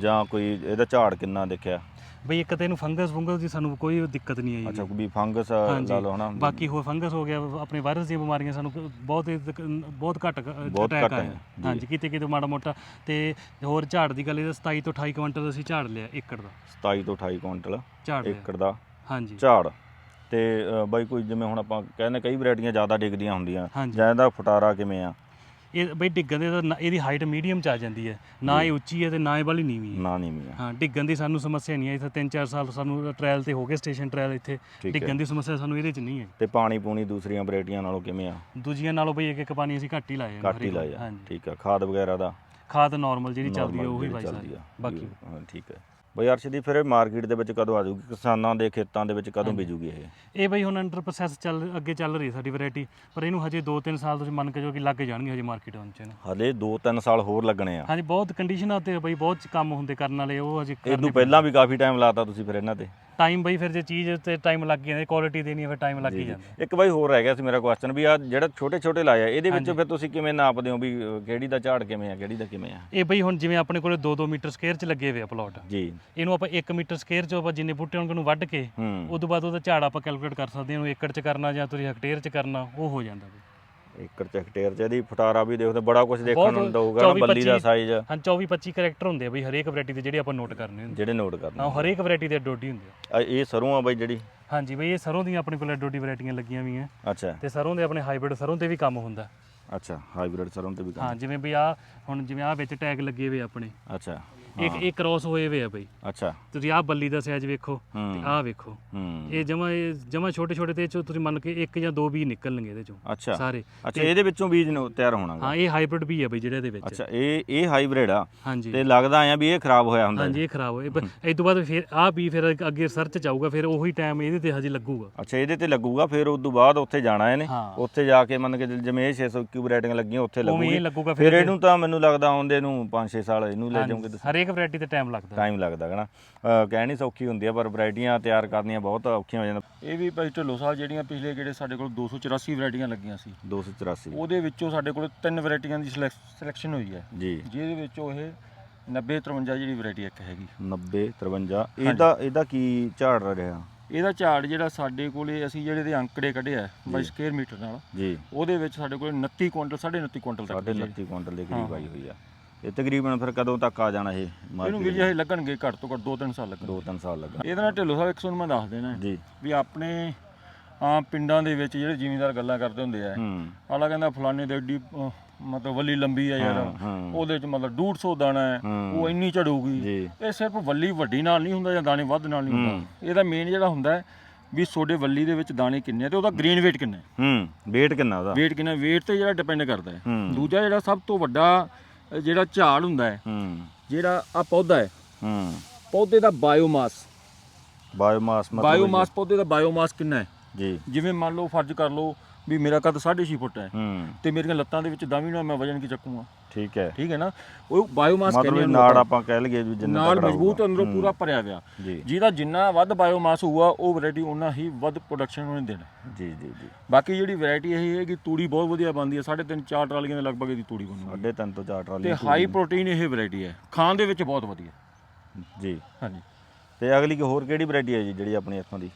ਜਾਂ ਕੋਈ ਇਹਦਾ ਝਾੜ ਕਿੰਨਾ ਦੇਖਿਆ? ਬਈ ਇੱਕ ਤਾਂ ਇਹਨੂੰ ਫੰਗਸ ਫੰਗਸ ਦੀ ਸਾਨੂੰ ਕੋਈ ਦਿੱਕਤ ਨਹੀਂ ਆਈ ਅੱਛਾ। ਵੀ ਫੰਗਸ। ਲਾ ਲਓ ਹਨਾ। ਬਾਕੀ ਹੋਰ ਫੰਗਸ ਹੋ ਗਿਆ ਆਪਣੇ ਵਾਇਰਸ ਦੀਆਂ ਬਿਮਾਰੀਆਂ ਸਾਨੂੰ ਬਹੁਤ ਇਹ ਬਹੁਤ ਘੱਟ ਅਟੈਕ ਜੀ। ਹਾਂਜੀ ਕਿਤੇ ਕਿਤੇ ਮਾੜਾ ਮੋਟਾ ਤੇ ਹੋਰ ਝਾੜ ਦੀ ਗੱਲ ਇਹਦਾ 27 ਤੋਂ 28 ਕੁਇੰਟਲ ਅਸੀਂ ਝਾੜ ਲਿਆ ਏਕੜ ਦਾ। 27 ਤੋਂ 28 ਕੁਇੰਟਲ ਏਕੜ ਦਾ ਹਾਂਜੀ। ਝਾੜ। ਤੇ ਬਾਈ ਕੋਈ ਜਿਵੇਂ ਹੁਣ ਆਪਾਂ ਕਹਿੰਦੇ ਕਈ ਵੈਰਾਈਟੀਆਂ ਜ਼ਿਆਦਾ ਡਿੱਗਦੀਆਂ ਹੁੰਦੀਆਂ। ਜਾਂ ਇਹਦਾ ਫਟਾਰਾ ਕਿਵੇਂ ਆ? ਇਹ ਬਈ ਡਿੱਗਣ ਦੇ ਤਾਂ ਨਾ- ਇਹਦੀ ਹਾਈਟ ਮੀਡੀਅਮ ਚ ਆ ਜਾਂਦੀ ਹੈ। ਨਾ ਇਹ ਉੱਚੀ ਹੈ ਤੇ ਨਾ ਇਹ ਵਾਲੀ ਨੀਵੀਂ ਹੈ। ਨਾ ਨਹੀਂ ਮੀਆਂ ਹਾਂ ਡਿੱਗਣ ਦੀ ਸਾਨੂੰ ਸਮੱਸਿਆ ਨਹੀਂ ਹੈ। ਇੱਥੇ 3-4 ਸਾਲ ਸਾਨੂੰ ਟ੍ਰਾਇਲ ਤੇ ਹੋ ਗਏ ਸਟੇਸ਼ਨ ਟ੍ਰਾਇਲ ਇੱਥੇ। ਹੈ। ਡਿੱਗਣ ਦੀ ਸਮੱਸਿਆ ਸਾਨੂੰ ਇਹਦੇ ਚ ਨਹੀਂ ਹੈ। ਤੇ ਪਾਣੀ ਪੂਣੀ ਦੂਸਰੀਆਂ ਵੈਰਾਈਟੀਆਂ ਨਾਲੋਂ ਕਿਵੇਂ ਆ? ਦੂਜੀਆਂ ਨਾਲੋਂ ਬਈ ਇੱਕ ਇੱਕ ਪਾਣੀ ਅਸੀਂ ਘੱਟ ਹੀ ਲਾਏ ਘੱਟ ਹੀ ਲਾਇਆ ਹਾਂਜੀ। ਠੀਕ ਆ। ਖਾਦ ਵਗੈਰਾ ਦਾ? ਖਾਦ ਨਾਰਮਲ ਜਿਹੜੀ ਚੱਲਦੀ ਹੈ normal ਉਹੀ ਜਿਹੜੀ ਚੱਲਦੀ ਸਾਰੀ। ਆ ਬਾਕੀ ਹਾਂ ਠੀਕ ਹੈ। ਬਈ ਅਰਸ਼ਦੀਪ ਫਿਰ ਮਾਰਕੀਟ ਦੇ ਵਿੱਚ ਕਦੋਂ ਆ ਜਾਊਗੀ? ਕਿਸਾਨਾਂ ਦੇ ਖੇਤਾਂ ਦੇ ਵਿੱਚ ਕਦੋਂ ਬੀਜੂਗੀ ਇਹ? ਇਹ ਬਈ ਹੁਣ ਅੰਡਰ ਪ੍ਰੋਸੈਸ ਚੱਲ ਅੱਗੇ ਚੱਲ ਰਹੀ ਹੈ ਸਾਡੀ ਵੈਰਾਈਟੀ ਪਰ ਇਹਨੂੰ ਹਜੇ 2-3 ਸਾਲ ਤੁਸੀਂ ਮੰਨ ਕੇ ਜੋ ਕਿ ਲੱਗ ਜਾਣਗੇ ਹਜੇ ਮਾਰਕੀਟ ਆਉਣ ਚ ਇਹਨੂੰ। ਹਲੇ 2-3 ਸਾਲ ਹੋਰ ਲੱਗਣੇ ਆ। ਹਾਂਜੀ ਬਹੁਤ ਕੰਡੀਸ਼ਨਾਂ ਤੇ ਬਈ ਬਹੁਤ ਕੰਮ ਹੁੰਦੇ ਕਰਨ ਵਾਲੇ ਉਹ ਹਜੇ ਇਹਨੂੰ ਪਹਿਲਾਂ ਵੀ ਕਾਫੀ ਟਾਈਮ ਲਾਤਾ ਤੁਸੀਂ ਫਿਰ ਇਹਨਾਂ ਤੇ। ਟਾਈਮ ਬਈ ਫਿਰ ਜੇ ਚੀਜ਼ ਤੇ ਟਾਈਮ ਲੱਗ ਗਿਆ ਕੁਆਲਿਟੀ ਦੇਣੀ ਹੈ ਫਿਰ ਟਾਈਮ ਲੱਗ ਹੀ ਜਾਂਦਾ। ਇੱਕ ਬਾਈ ਹੋਰ ਰਹਿ ਗਿਆ ਸੀ ਮੇਰਾ ਕੁਐਸਚਨ ਵੀ ਆ ਜਿਹੜਾ ਛੋਟੇ ਛੋਟੇ ਲਾਇਆ ਇਹਦੇ ਵਿੱਚ ਫਿਰ ਤੁਸੀਂ ਕਿਵੇਂ ਨਾਪਦੇ ਹੋ ਵੀ ਅ, ਕਿਹੜੀ ਦਾ ਝਾੜ ਕਿਵੇਂ ਆ ਕਿਹੜੀ ਦਾ ਕਿਵੇਂ ਆ? ਇਹ ਬਈ ਹੁਣ ਜਿਵੇਂ ਆਪਣੇ ਕੋਲੇ 2-2 ਮੀਟਰ ਸਕੁਅਰ ਚ ਲੱਗੇ ਹੋਏ ਆ ਪਲਾਟ ਜੀ। ਇਹਨੂੰ ਆਪਾਂ 1 ਮੀਟਰ ਸਕੁਅਰ ਚ ਆਪਾਂ ਜਿੰਨੇ ਬੂਟੇ ਹੋਣਗੇ ਉਹਨੂੰ ਵੱਢ ਕੇ ਹੂੰ। ਉਸ ਤੋਂ ਬਾਅਦ ਉਹਦਾ ਝਾੜ ਆਪਾਂ ਕੈਲਕੂਲੇਟ ਕਰ ਸਕਦੇ ਹਾਂ ਉਹਨੂੰ ਏਕੜ ਚ ਕਰਨਾ ਜਾਂ ਤੁਸੀਂ ਹੈਕਟੇਅਰ ਚ ਕਰਨਾ ਉਹ ਹੋ ਜਾਂਦਾ ਬਈ। ਏਕੜ ਚ ਹੈਕਟੇਅਰ ਚ ਇਹਦੀ ਫਟਾਰਾ ਵੀ ਦੇਖਦੇ ਬੜਾ ਕੁਝ ਦੇਖਣ ਨੂੰ ਦਊਗਾ ਨਾ 24 ਬੱਲੀ ਦਾ 25 ਸਾਈਜ਼ ਹਾਂ 24-25 ਕਰੈਕਟਰ ਹੁੰਦੇ ਆ ਬਈ ਹਰੇਕ ਵੈਰਾਈਟੀ ਦੇ ਜਿਹੜੇ ਆਪਾਂ ਨੋਟ ਕਰਨੇ ਹੁੰਦੇ ਜਿਹੜੇ ਨੋਟ ਕਰਨੇ ਹਾਂ ਹਰੇਕ ਵੈਰਾਈਟੀ ਦੇ ਡੋਡੀ ਹੁੰਦੇ ਆ। ਆ ਇਹ ਸਰੋਂ ਆ ਬਾਈ ਜਿਹੜੀ? ਹਾਂਜੀ ਬਈ ਇਹ ਸਰੋਂ ਦੀਆਂ ਆਪਣੇ ਕੋਲ ਡੋਡੀ ਵੈਰਾਈਟੀਆਂ ਲੱਗੀਆਂ ਵੀ ਆ। ਅੱਛਾ। ਤੇ ਸਰੋਂ ਦੇ ਆਪਣੇ ਹਾਈਬ੍ਰਿਡ ਸਰੋਂ ਤੇ ਵੀ ਕੰਮ ਹੁੰਦਾ। ਅੱਛਾ ਹਾਈਬ੍ਰਿਡ ਸਰੋਂ ਤੇ ਵੀ ਕੰਮ। ਹਾਂ ਜਿਵੇਂ ਬਈ ਆ ਹੁਣ ਜਿਵੇਂ ਆ ਵਿੱਚ ਟੈਗ ਲੱਗੇ ਹੋਏ ਆ ਆਪਣੇ। ਅੱਛਾ। ਇੱਕ ਇਹ ਕ੍ਰਾਸ ਹੋਏ ਹੋਏ ਆ ਬਈ। ਅੱਛਾ। ਤੁਸੀਂ ਆਹ ਬੱਲੀ ਦਾ ਸਾਈਜ਼ ਵੇਖੋ ਤੇ ਆਹ ਵੇਖੋ। ਹੂੰ। ਇਹ ਜਮਾ ਇਹ ਜਮਾ ਛੋਟੇ ਛੋਟੇ ਤੇ ਇਹ ਚੋਂ ਤੁਸੀਂ ਮੰਨ ਕੇ ਇੱਕ ਜਾਂ ਦੋ ਵੀ ਨਿਕਲਣਗੇ ਇਹਦੇ ਚੋਂ। ਅੱਛਾ। ਸਾਰੇ। ਅੱਛਾ ਇਹਦੇ ਵਿੱਚੋਂ ਬੀਜ ਨੂੰ ਤਿਆਰ ਹੋਣਾ ਗਾ। ਹਾਂ ਇਹ ਹਾਈਬ੍ਰਿਡ ਵੀ ਆ ਬਈ ਜਿਹੜੇ ਦੇ ਵਿੱਚ। ਅੱਛਾ ਇਹ ਇਹ ਹਾਈਬ੍ਰਿਡ ਆ? ਹਾਂਜੀ। ਤੇ ਲੱਗਦਾ ਆ ਵੀ ਇਹ ਖਰਾਬ ਹੋਇਆ ਹੁੰਦਾ ਹਾਂਜੀ ਇਹ ਖਰਾਬ ਹੋਏ ਪਰ ਇਸ ਤੋਂ ਬਾਅਦ ਫਿਰ ਆਹ ਵੀ ਫਿਰ ਅੱਗੇ ਰਿਸਰਚ ਚ ਆਊਗਾ ਫਿਰ ਉਹੀ ਟਾਈਮ ਇਹਦੇ ਤੇ ਹਜੇ ਲੱਗੂਗਾ। ਅੱਛਾ ਇਹਦੇ ਤੇ ਲੱਗੂਗਾ ਫਿਰ ਉਸ ਤੋਂ ਬਾਅਦ ਉੱਥੇ ਜਾਣਾ ਇਹਨੇ। ਉੱਥੇ ਜਾ ਕੇ ਮੰਨ ਕੇ ਜਿਵੇਂ ਇਹ 600 ਕਿਊਬ ਰੇਟਿੰਗ ਲੱਗੀਆਂ ਉੱਥੇ ਲੱਗੂਗੀ। ਇਹ ਫਿਰ ਇਹਨੂੰ ਤਾਂ ਮੈਨੂੰ ਲੱਗਦਾ ਆਉਂਦੇ ਨੂੰ 5-6 ਸਾਲ ਇਹਨੂੰ ਲੈ ਜਾਓਗੇ ਤੁਸੀਂ। ਹਰੇਕ ਵੈਰਾਈਟੀ ਤੇ ਟਾਈਮ ਲੱਗਦਾ। ਟਾਈਮ ਲੱਗਦਾ ਹੈ ਨਾ ਅਹ ਕਹਿਣੀ ਸੌਖੀ ਹੁੰਦੀ ਆ ਪਰ ਵੈਰਾਈਟੀਆਂ ਤਿਆਰ ਕਰਨੀਆਂ ਬਹੁਤ ਔਖੀਆਂ ਹੋ ਜਾਂਦੀਆਂ। ਇਹ ਵੀ ਭਾਈ ਢਿੱਲੋਂ ਸਾਹਿਬ ਜਿਹੜੀਆਂ ਪਿਛਲੇ ਜਿਹੜੇ ਸਾਡੇ ਕੋਲ 284 ਵੈਰਾਈਟੀਆਂ ਲੱਗੀਆਂ ਸੀ। 284 ਉਹਦੇ ਵਿੱਚੋਂ ਸਾਡੇ ਕੋਲ ਤਿੰਨ ਵੈਰਾਈਟੀਆਂ ਦੀ ਸਿਲੈਕਸ਼ਨ ਹੋਈ ਹੈ। ਜੀ। ਜਿਹਦੇ ਵਿੱਚੋਂ ਇਹ 90 53 ਜਿਹੜੀ ਵੈਰਾਈਟੀ ਇੱਕ ਹੈਗੀ। 90 53 ਇਹਦਾ ਇਹਦਾ ਕੀ ਝਾੜ ਰਿਹਾ ਇਹਦਾ ਝਾੜ ਜਿਹੜਾ ਸਾਡੇ ਕੋਲੇ ਅਸੀਂ ਜਿਹੜੇ ਦੇ ਅੰਕੜੇ ਕੱਢਿਆ ਬਾਈ ਸਕੁਅਰ ਮੀਟਰ ਨਾਲ ਜੀ। ਉਹਦੇ ਵਿੱਚ ਸਾਡੇ ਕੋਲ 29 ਕੁਇੰਟਲ 29.5 ਕੁਇੰਟਲ ਤੱਕ ਸਾਢੇ ਦੀ 29 ਕੁਇੰਟਲ ਦੇ ਕਰੀਬ ਆਈ ਹੋਈ ਆ। ਇਹ ਤਕਰੀਬਨ ਫਿਰ ਕਦੋਂ ਤੱਕ ਆ ਜਾਣਾ ਇਹ ਇਹਨੂੰ ਮਾਰਕੀਟ ਵੀ ਜਿਹੇ ਲੱਗਣਗੇ ਘੱਟ ਤੋਂ ਘੱਟ 2-3 ਸਾਲ ਲੱਗਣਗੇ। 2-3 ਸਾਲ ਲੱਗਾ ਇਹਦੇ ਨਾਲ ਢਿੱਲੋਂ ਸਾਹਿਬ ਇੱਕ ਤੁਹਾਨੂੰ ਮੈਂ ਦੱਸ ਦੇਣਾ ਜੀ। ਵੀ ਆਪਣੇ ਆਮ ਪਿੰਡਾਂ ਦੇ ਵਿੱਚ ਜਿਹੜੇ ਜ਼ਿਮੀਂਦਾਰ ਗੱਲਾਂ ਕਰਦੇ ਹੁੰਦੇ ਆ ਆਲਾ ਕਹਿੰਦਾ ਫਲਾਣੇ ਦੇ ਐਡੀ ਮਤਲਬ ਵੱਲੀ ਲੰਬੀ ਆ ਯਾਰ। ਉਹਦੇ ਚ ਮਤਲਬ 150 ਦਾਣਾ ਹੈ। ਉਹ ਇੰਨੀ ਝੜੂਗੀ। ਜੀ। ਇਹ ਸਿਰਫ ਵੱਲੀ ਵੱਡੀ ਨਾਲ ਨਹੀਂ ਹੁੰਦਾ ਜਾਂ ਦਾਣੇ ਵੱਧ ਨਾਲ ਨਹੀਂ ਹੁੰਦਾ। ਇਹਦਾ ਮੇਨ ਜਿਹੜਾ ਹੁੰਦਾ ਵੀ ਤੁਹਾਡੇ ਵੱਲੀ ਦੇ ਵਿੱਚ ਦਾਣੇ ਕਿੰਨੇ ਤੇ ਉਹਦਾ ਗ੍ਰੀਨ weight ਕਿੰਨਾ ਹੈ? ਹੂੰ। weight ਕਿੰਨਾ ਉਹਦਾ? weight ਕਿੰਨਾ weight ਤੇ ਜਿਹੜਾ ਡਿਪੈਂਡ ਕਰਦਾ ਹੈ। ਦੂਜਾ ਜਿਹੜਾ ਸਭ ਤੋਂ ਵੱਡਾ ਜਿਹੜਾ ਝਾੜ ਹੁੰਦਾ ਹੈ ਹੂੰ। ਜਿਹੜਾ ਆ ਪੌਦਾ ਹੈ ਹੂੰ। ਪੌਦੇ ਦਾ ਬਾਇਓਮਾਸ ਬਾਇਓਮਾਸ ਮਤਲਬ ਬਾਇਓਮਾਸ ਪੌਦੇ ਦਾ ਬਾਇਓਮਾਸ ਕਿੰਨਾ ਹੈ? ਜੀ। ਜਿਵੇਂ ਮੰਨ ਲਓ ਫਰਜ਼ ਕਰ ਲਓ ਵੀ ਮੇਰਾ ਕੱਦ 6.5 ਫੁੱਟ ਹੈ। ਹੂੰ। ਤੇ ਮੇਰੀਆਂ ਲੱਤਾਂ ਦੇ ਵਿੱਚ ਦਮੀ ਨਾਲ ਮੈਂ ਵਜਨ ਕੀ ਚੱਕੂਗਾ? ਠੀਕ ਹੈ। ਠੀਕ ਹੈ ਨਾ? ਉਹ ਬਾਇਓਮਾਸ ਮਤਲਬ ਕਹਿੰਦੇ ਉਹਨੂੰ ਨਾੜ ਆਪਾਂ। ਕਹਿ ਲਈਏ ਵੀ ਜਿੰਨਾ ਨਾਲ ਤਕੜਾ ਮਜ਼ਬੂਤ। ਅੰਦਰੋਂ ਪੂਰਾ ਭਰਿਆ ਹੋਇਆ। ਜਿਹਦਾ ਜਿੰਨਾ ਵੱਧ ਬਾਇਓਮਾਸ ਹੋਊਗਾ ਉਹ ਵੈਰਾਈਟੀ ਉਹਨਾਂ ਹੀ ਵੱਧ ਪ੍ਰੋਡਕਸ਼ਨ ਉਹਨੇ ਦੇਣਾ। ਜੀ ਜੀ ਜੀ। ਬਾਕੀ ਜਿਹੜੀ ਵੈਰਾਈਟੀ ਇਹ ਹੈ ਕਿ ਤੂੜੀ ਬਹੁਤ ਵਧੀਆ ਬਣਦੀ ਹੈ। 3.5 4 ਟਰਾਲੀਆਂ ਦੇ ਲਗਭਗ ਇਹਦੀ ਤੂੜੀ ਬਣੂਗੀ। ਸਾਢੇ ਤਿੰਨ ਤੋਂ ਚਾਰ ਟਰਾਲੀ ਤੇ ਹਾਈ ਪ੍ਰੋਟੀਨ ਇਹ ਵੈਰਾਈਟੀ ਹੈ। ਖਾਣ ਦੇ ਵਿੱਚ ਬਹੁਤ ਵਧੀਆ। ਜੀ। ਹਾਂਜੀ। ਤੇ ਅਗਲੀ ਕੀ ਹੋਰ ਕਿਹੜੀ ਵੈਰਾਈਟੀ ਹੈ ਜੀ ਜਿਹੜੀ ਆਪਣੀ ਇੱਥੋਂ ਦੀ?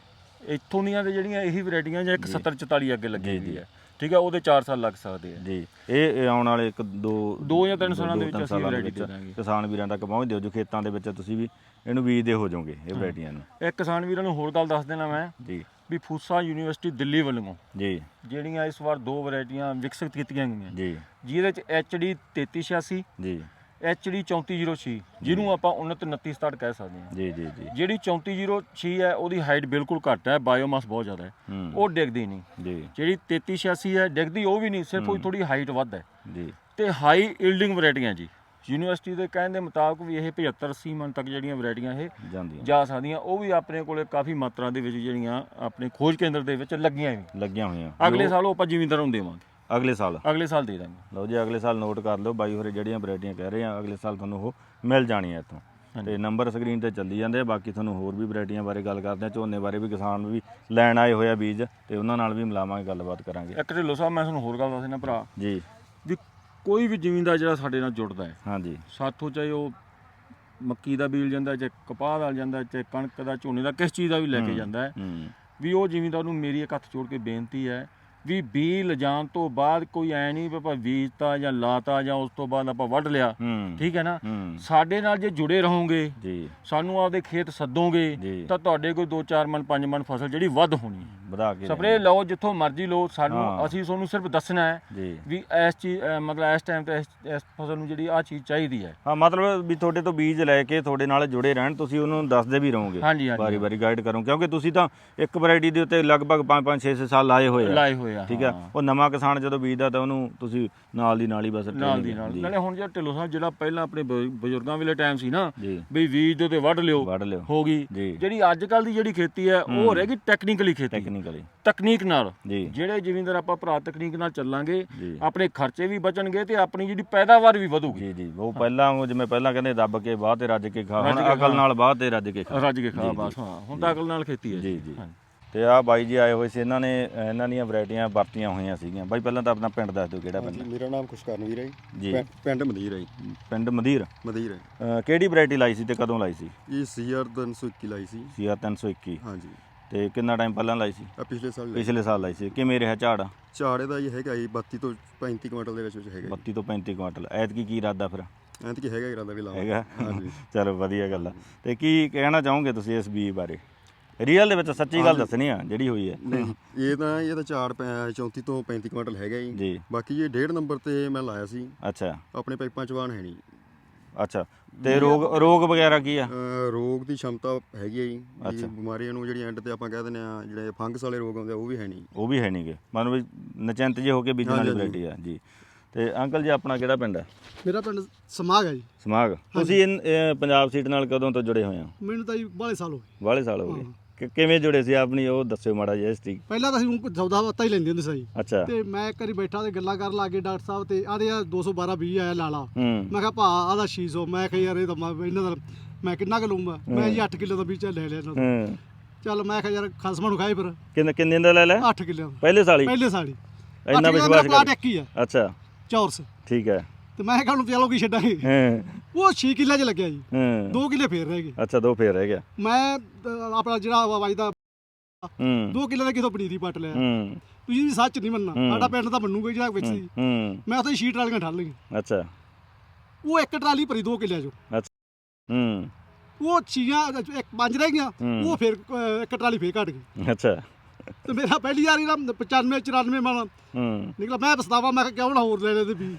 ਇੱਥੋਂ ਦੀਆਂ ਤੇ ਜਿਹੜੀਆਂ ਇਹੀ ਵੈਰਾਈਟੀਆਂ ਜਾਂ ਇੱਕ 70 44 ਅੱਗੇ ਲੱਗੀ ਹੋਈ। ਹੈ। ਠੀਕ ਹੈ ਉਹਦੇ 4 ਸਾਲ ਲੱਗ ਸਕਦੇ ਆ। ਜੀ ਇਹ ਇਹ ਆਉਣ ਵਾਲੇ ਇੱਕ ਦੋ ਦੋ ਜਾਂ ਤਿੰਨ ਸਾਲਾਂ ਦੇ ਵਿੱਚ ਅਸੀਂ ਸਾਲਾਂ ਦੇ ਵਿੱਚ ਦਾਂਗੇ। ਕਿਸਾਨ ਵੀਰਾਂ ਤੱਕ ਪਹੁੰਚ ਦਿਓ ਜੋ ਖੇਤਾਂ ਦੇ ਵਿੱਚ ਤੁਸੀਂ ਵੀ ਇਹਨੂੰ ਬੀਜਦੇ ਹੋ ਜਾਓਗੇ ਇਹ ਵੈਰਾਈਟੀਆਂ ਨੂੰ। ਇੱਕ ਕਿਸਾਨ ਵੀਰਾਂ ਨੂੰ ਹੋਰ ਗੱਲ ਦੱਸ ਦੇਣਾ ਮੈਂ ਜੀ। ਵੀ ਫੂਸਾ ਯੂਨੀਵਰਸਿਟੀ ਦਿੱਲੀ ਵੱਲੋਂ ਜੀ। ਜਿਹੜੀਆਂ ਇਸ ਵਾਰ ਦੋ ਵੈਰਾਈਟੀਆਂ ਵਿਕਸਿਤ ਕੀਤੀਆਂ ਗਈਆਂ। ਜੀ। ਜਿਹਦੇ ਚ HD 3386 ਜੀ। HD 3406 ਜਿਹਨੂੰ ਆਪਾਂ ਉન્નਤ 2967 ਕਹਿ ਸਕਦੇ ਹਾਂ। ਜੀ ਜੀ ਜੀ। ਜਿਹੜੀ 3406 ਹੈ ਉਹਦੀ ਹਾਈਟ ਬਿਲਕੁਲ ਘੱਟ ਹੈ ਬਾਇਓਮਾਸ ਬਹੁਤ ਜ਼ਿਆਦਾ ਹੈ। ਉਹ ਡਿੱਗਦੀ ਨਹੀਂ। ਜੀ। ਜਿਹੜੀ 3386 ਹੈ ਡਿੱਗਦੀ ਉਹ ਵੀ ਨਹੀਂ ਸਿਰਫ ਉਹ ਥੋੜੀ ਹਾਈਟ ਵੱਧ ਹੈ। ਜੀ। ਤੇ ਹਾਈ ਈਲਡਿੰਗ ਵੈਰਾਈਟੀਆਂ ਜੀ। ਯੂਨੀਵਰਸਿਟੀ ਦੇ ਕਹਿਣ ਦੇ ਮੁਤਾਬਕ ਵੀ ਇਹ 75 80 ਮਨ ਤੱਕ ਜਿਹੜੀਆਂ ਵੈਰਾਈਟੀਆਂ ਇਹ ਜਾਂਦੀਆਂ। ਜਾ ਸਕਦੀਆਂ। ਉਹ ਵੀ ਆਪਣੇ ਕੋਲੇ ਕਾਫੀ ਮਾਤਰਾ ਦੇ ਵਿੱਚ ਜਿਹੜੀਆਂ ਆਪਣੇ ਖੋਜ ਕੇਂਦਰ ਦੇ ਵਿੱਚ ਲੱਗੀਆਂ ਵੀ ਲੱਗੀਆਂ ਹੋਈਆਂ। ਅਗਲੇ ਸਾਲ ਉਹ ਆਪਾਂ ਜ਼ਿਮੀਂਦਾਰਾਂ ਨੂੰ ਦੇਵਾਂਗੇ। ਅਗਲੇ ਸਾਲ। ਅਗਲੇ ਸਾਲ ਦੇ ਦਾਂਗੇ। ਲਓ ਜੀ ਅਗਲੇ ਸਾਲ ਨੋਟ ਕਰ ਲਓ ਬਾਈ ਹੋਰੇ ਜਿਹੜੀਆਂ ਵੈਰਾਈਟੀਆਂ ਕਹਿ ਰਹੇ ਆ ਅਗਲੇ ਸਾਲ ਤੁਹਾਨੂੰ ਉਹ ਮਿਲ ਜਾਣੀਆਂ ਇੱਥੋਂ। ਤੇ ਨੰਬਰ ਸਕਰੀਨ ਤੇ ਚੱਲੀ ਜਾਂਦੇ ਆ ਬਾਕੀ ਤੁਹਾਨੂੰ ਹੋਰ ਵੀ ਵੈਰਾਈਟੀਆਂ ਬਾਰੇ ਗੱਲ ਕਰਦੇ ਆ ਝੋਨੇ ਬਾਰੇ ਵੀ ਕਿਸਾਨ ਵੀ ਲੈਣ ਆਏ ਹੋਏ ਆ ਬੀਜ ਤੇ ਉਹਨਾਂ ਨਾਲ ਵੀ ਮਿਲਾਵਾਂਗੇ ਗੱਲਬਾਤ ਕਰਾਂਗੇ। ਇੱਕ ਢਿੱਲੋਂ ਸਾਹਿਬ ਮੈਂ ਤੁਹਾਨੂੰ ਹੋਰ ਗੱਲ ਦੱਸ ਦੇਣਾ ਭਰਾ। ਜੀ। ਵੀ ਕੋਈ ਵੀ ਜ਼ਿਮੀਂਦਾਰ ਜਿਹੜਾ ਸਾਡੇ ਨਾਲ ਜੁੜਦਾ ਹੈ ਹਾਂਜੀ। ਸਾਥੋਂ ਚਾਹੇ ਉਹ ਮੱਕੀ ਦਾ ਬੀਜ ਜਾਂਦਾ ਚਾਹੇ ਕਪਾਹ ਦਾ ਜਾਂਦਾ ਚਾਹੇ ਕਣਕ ਦਾ ਝੋਨੇ ਦਾ ਕਿਸ ਚੀਜ਼ ਦਾ ਵੀ ਲੈ ਕੇ ਜਾਂਦਾ ਹੈ ਹੂੰ। ਵੀ ਉਹ ਜ਼ਿਮੀਂਦਾਰ ਨੂੰ ਮੇਰੀ ਇੱਕ ਹੱਥ ਜੋੜ ਕੇ ਬੇਨਤੀ ਹੈ ਵੀ ਬੀਜ ਲਿਜਾਣ ਤੋਂ ਬਾਅਦ ਕੋਈ ਐ ਨਹੀਂ ਵੀ ਆਪਾਂ ਬੀਜਤਾ ਜਾਂ ਲਾਤਾ ਜਾਂ ਉਸ ਤੋਂ ਬਾਅਦ ਆਪਾਂ ਵੱਢ ਲਿਆ। ਠੀਕ ਹੈ ਨਾ? ਸਾਡੇ ਨਾਲ ਜੇ ਜੁੜੇ ਰਹੋਗੇ ਜੀ। ਸਾਨੂੰ ਆਪਦੇ ਖੇਤ ਸੱਦੋਗੇ। ਤਾਂ ਤੁਹਾਡੇ ਕੋਈ 2-4 ਮਨ 5 ਮਨ ਫਸਲ ਜਿਹੜੀ ਵੱਧ ਹੋਣੀ ਹੈ। ਵਧਾ ਕੇ ਸਪਰੇ ਲਓ ਜਿੱਥੋਂ ਮਰਜ਼ੀ ਲਓ ਸਾਨੂੰ। ਅਸੀਂ ਤੁਹਾਨੂੰ ਸਿਰਫ ਦੱਸਣਾ ਹੈ ਵੀ ਇਸ ਚੀਜ਼ ਮਤਲਬ ਇਸ ਟਾਈਮ ਤੇ ਇਸ ਫਸਲ ਨੂੰ ਜਿਹੜੀ ਆ ਚੀਜ਼ ਚਾਹੀਦੀ ਹੈ। ਹਾਂ ਮਤਲਬ ਵੀ ਤੁਹਾਡੇ ਤੋਂ ਬੀਜ ਲੈ ਕੇ ਤੁਹਾਡੇ ਨਾਲ ਜੁੜੇ ਰਹਿਣ ਤੁਸੀਂ ਉਹਨੂੰ ਦੱਸਦੇ ਵੀ ਰਹੋਗੇ। ਵਾਰੀ ਵਾਰੀ ਗਾਈਡ ਕਰੋ ਕਿਉਂਕਿ ਤੁਸੀਂ ਤਾਂ ਇੱਕ ਵੈਰਾਈਟੀ ਦੇ ਉੱਤੇ ਲਗਭਗ 5 5 6 6 ਸਾਲ ਲਾਏ ਹੋਏ ਆ। ਲਾਏ ਹੋਏ ਆ ਠੀਕ ਆ? ਹਾਂ। ਉਹ ਨਵਾਂ ਕਿਸਾਨ ਜਦੋਂ ਬੀਜਦਾ ਤਾਂ ਉਹਨੂੰ ਤੁਸੀਂ ਨਾਲ ਦੀ ਨਾਲ ਹੀ ਬਸ ਨਾਲ ਦੀ ਨਾਲ। ਨਾਲੇ ਹੁਣ ਜਿਹੜਾ ਢਿੱਲੋਂ ਸਾਹਿਬ ਜਿਹੜਾ ਪਹਿਲਾਂ ਆਪਣੇ ਬਜ਼ੁਰਗਾਂ ਵੇਲੇ ਟਾਈਮ ਸੀ ਨਾ ਵੀ ਬੀਜ ਦੇ ਤੇ ਵੱਢ ਲਿਓ ਵੱਢ ਲਿਓ। ਹੋ ਗਈ। ਜਿਹੜੀ ਅੱਜ ਕੱਲ ਦੀ ਜਿਹੜੀ ਖੇਤੀ ਹੈ ਉਹ ਰਹਿ ਗਈ ਟੈਕਨੀਕਲੀ ਖੇਤੀ। ਟੈਕਨੀਕਲੀ ਤਕਨੀਕ ਨਾਲ। ਜਿਹੜੇ ਜ਼ਿਮੀਂਦਾਰ ਆਪਾਂ ਭਰਾ ਤਕਨੀਕ ਨਾਲ ਚੱਲਾਂਗੇ ਆਪਣੇ ਖਰਚੇ ਵੀ ਬਚਣਗੇ ਤੇ ਆਪਣੀ ਜਿਹੜੀ ਪੈਦਾਵਾਰ ਵੀ ਵਧੂਗੀ। ਜੀ ਜੀ। ਉਹ ਪਹਿਲਾਂ ਜਿਵੇਂ ਪਹਿਲਾਂ ਕਹਿੰਦੇ ਦੱਬ ਕੇ ਬਾਹ ਤੇ ਰੱਜ ਕੇ ਖਾ ਹੁਣ ਅਕਲ। ਨਾਲ ਬਾਹ ਤੇ ਰੱਜ ਕੇ ਖਾ। ਰੱਜ ਕੇ ਖਾ ਬਸ ਹਾਂ। ਹੁਣ ਤਾਂ ਅਕਲ ਨਾਲ ਖੇਤੀ ਹੈ। ਜੀ ਜੀ। ਤੇ ਆ ਬਾਈ ਜੀ ਆਏ ਹੋਏ ਸੀ ਇਹਨਾਂ ਨੇ ਇਹਨਾਂ ਦੀਆਂ ਵੈਰਾਈਟੀਆਂ ਵਰਤੀਆਂ ਹੋਈਆਂ ਸੀਗੀਆਂ। ਬਾਈ ਪਹਿਲਾਂ ਤਾਂ ਆਪਣਾ ਪਿੰਡ ਦੱਸ ਦਿਓ ਕਿਹੜਾ ਪਿੰਡ ਮੇਰਾ ਨਾਮ ਖੁਸ਼ਕਰਨਵੀਰ ਹੈ ਜੀ। ਪਿੰ- ਪਿੰਡ ਮਦੀਰ ਹੈ ਜੀ। ਪਿੰਡ ਮਦੀਰ? ਮਦੀਰ ਹੈ। ਕਿਹੜੀ ਵੈਰਾਈਟੀ ਲਾਈ ਸੀ ਤੇ ਕਦੋਂ ਲਾਈ ਸੀ? ਇਹ ਸੀਆਰ 321 ਲਾਈ ਸੀ। ਸੀਆਰ 321 ਹਾਂਜੀ। ਤੇ ਕਿੰਨਾ ਟਾਈਮ ਪਹਿਲਾਂ ਲਾਈ ਸੀ? ਆ ਪਿਛਲੇ ਸਾਲ ਲਾਈ। ਪਿਛਲੇ ਸਾਲ ਲਾਈ ਸੀ। ਕਿਵੇਂ ਰਿਹਾ ਝਾੜ? ਝਾੜੇ ਦਾ ਇਹ ਹੈਗਾ ਜੀ 32 ਤੋਂ 35 ਕੁਇੰਟਲ ਦੇ ਵਿੱਚ ਵਿੱਚ ਹੈਗਾ 32 ਤੋਂ 35 ਕੁਇੰਟਲ। ਐਤਕੀ ਕੀ ਇਰਾਦਾ ਫਿਰ? ਜੀ ਕੀ ਹੈਗਾ ਇਰਾਦਾ ਵੀ ਲਾਵਾਂ ਹੈਗਾ? ਹਾਂਜੀ। ਚਲੋ ਵਧੀਆ ਗੱਲ ਆ। ਤੇ ਕੀ ਕਹਿਣਾ ਚਾਹੋਗੇ ਤੁਸੀਂ ਇਸ ਬੀ ਬਾਰੇ? ਰੀਅਲ ਦੇ ਵਿੱਚ ਸੱਚੀ ਗੱਲ ਦੱਸਣੀ ਆ ਜਿਹੜੀ ਹੋਈ ਹੈ। ਨਹੀਂ ਇਹ ਤਾਂ ਇਹ ਤਾਂ ਝਾੜ ਪੈ- 34 ਤੋਂ 35 ਕੁਇੰਟਲ ਹੈਗਾ ਜੀ। ਜੀ। ਬਾਕੀ ਇਹ ਡੇਢ ਨੰਬਰ ਤੇ ਮੈਂ ਲਾਇਆ ਸੀ। ਅੱਛਾ। ਆਪਣੇ ਪਾਈਪਾਂ ਚਵਾਨ ਹੈ ਨਹੀਂ। ਅੱਛਾ ਤੇ ਰੋਗ ਰੋਗ ਵਗੈਰਾ ਕੀ ਆ? ਅਹ ਰੋਗ ਦੀ ਸ਼ਮਤਾ ਹੈਗੀ ਹੈ ਜੀ। ਬਿਮਾਰੀਆਂ ਨੂੰ ਜਿਹੜੀਆਂ ਐਂਡ ਤੇ ਆਪਾਂ ਕਹਿ ਦਿੰਦੇ ਆ ਜਿਹੜੇ ਫੰਗਸ ਵਾਲੇ ਰੋਗ ਆਉਂਦੇ ਆ ਉਹ ਵੀ ਹੈ ਨਹੀਂ। ਉਹ ਵੀ ਹੈ ਨਹੀਂਗੇ ਮਤਲਬ ਵੀ ਨਚੰਤ ਜੇ ਹੋ ਕੇ ਬੀਜਣ ਵਾਲੀ ਵੈਰਾਈਟੀ ਆ ਜੀ। ਤੇ ਅੰਕਲ ਜੀ ਆਪਣਾ ਕਿਹੜਾ ਪਿੰਡ ਹੈ ਮੇਰਾ ਪਿੰਡ ਸਮਾਗ ਹੈ ਜੀ। ਸਮਾਗ। ਤੁਸੀਂ ਇਨ- ਇਹ ਪੰਜਾਬ ਸੀਟ ਨਾਲ ਕਦੋਂ ਤੋਂ ਜੁੜੇ ਹੋਏ ਹੋ? ਮੈਨੂੰ ਤਾਂ ਜੀ ਬਾਹਲੇ ਸਾਲ ਹੋ ਗਏ। ਬਾਹਲੇ ਸਾਲ ਹੋ ਗਏ। ਕਿ ਕਿਵੇਂ ਜੁੜੇ ਸੀ ਆਪਣੀ ਉਹ ਦੱਸਿਓ ਮਾੜਾ ਜਿਹਾ ਹਿਸਟਰੀ ਪਹਿਲਾਂ ਤਾਂ ਅਸੀਂ ਊਂ ਸੌਦਾ ਪੱਤਾ ਹੀ ਲੈਂਦੇ ਹੁੰਦੇ ਸੀ ਅੱਛਾ। ਤੇ ਮੈਂ ਇੱਕ ਵਾਰੀ ਬੈਠਾ ਤੇ ਗੱਲਾਂ ਕਰਨ ਲੱਗੇ ਡਾਕਟਰ ਸਾਹਿਬ ਤੇ ਆਦੇ ਆ 212 20 ਆਇਆ ਲਾਲਾ। ਹੂੰ। ਮੈਂ ਕਿਹਾ ਭਾ ਆਦਾ 600 ਮੈਂ ਕਿਹਾ ਯਾਰ ਇਹ ਤਾਂ ਮੈਂ ਇਹਨਾਂ ਦਾ ਮੈਂ ਕਿੰਨਾ ਕੁ ਲਊਂਗਾ? ਮੈਂ ਜੀ 8 ਕਿਲੋ ਦਾ ਬੀਜ ਲੈ ਲਿਆ ਇਹਨਾਂ। ਹੂੰ। ਚੱਲ ਮੈਂ ਕਿਹਾ ਯਾਰ ਖਸਮਾਂ ਨੂੰ ਖਾਏ ਫਿਰ। ਕਿੰਨੇ ਕਿੰਨੇ ਦਾ ਲੈ ਲਿਆ? 8 ਕਿਲੋ ਪਹਿਲੇ ਸਾਲ ਪਹਿਲੇ ਸਾੜੀ ਇੰਨਾ ਵਿਸ਼ਵਾਸ ਪਲਾਟ ਕਰ। ਇੱਕ ਹੀ ਆ। ਅੱਛਾ। ਚੌਰਸ। ਠੀਕ ਹੈ। ਤੇ ਮੈਂ ਕਿਹਾ ਹੁਣ ਚਲੋ ਕੀ ਛੱਡਾਂਗੇ। ਹੂੰ। ਉਹ 6 ਕਿੱਲੇ 'ਚ ਲੱਗਿਆ ਜੀ। ਹੂੰ। 2 ਕਿੱਲੇ ਫੇਰ ਰਹਿ ਗਏ। ਅੱਛਾ ਦੋ ਫੇਰ ਰਹਿ ਗਿਆ। ਮੈਂ ਅਹ, ਆਪਣਾ ਜਿਹੜਾ ਵਜਦਾ ਹੂੰ। 2 ਕਿੱਲੇ ਦਾ ਕਿਥੋਂ ਪਨੀਰੀ ਪੱਟ ਲਿਆ। ਹੂੰ। ਤੁਸੀਂ ਵੀ ਸੱਚ ਨਹੀਂ ਮੰਨਣਾ। ਸਾਡਾ ਪਿੰਡ ਤਾਂ ਮੰਨੂਗਾ ਹੀ ਜਿਹੜਾ ਵਿੱਚ ਸੀ। ਹੂੰ। ਮੈਂ ਉੱਥੇ ਸ਼ੀਟ ਵਾਲੀਆਂ ਠੱਲ ਲਈਆਂ। ਅੱਛਾ। ਉਹ ਇੱਕ ਟਰਾਲੀ ਭਰੀ 2 ਕਿੱਲਿਆਂ 'ਚੋਂ। ਹੂੰ। ਉਹ ਛੀਆਂ ਇੱਕ ਪੰਜ ਰਹਿ ਗਈਆਂ। ਹੂੰ। ਉਹ ਫਿਰ ਅਹ, ਇੱਕ ਟਰਾਲੀ ਫੇਰ ਘਟ ਗਈ। ਅੱਛਾ। ਤੇ ਮੇਰਾ ਪਹਿਲੀ ਵਾਰੀ ਨਾ 95 94 ਮਨ ਹੂੰ। ਨਿਕਲਾ ਮੈਂ ਪਛਤਾਵਾ ਮੈਂ ਕਿਹਾ ਕਿਉਂ ਨਾ ਹੋਰ ਲੈ ਲੈਦੇ ਵੀ।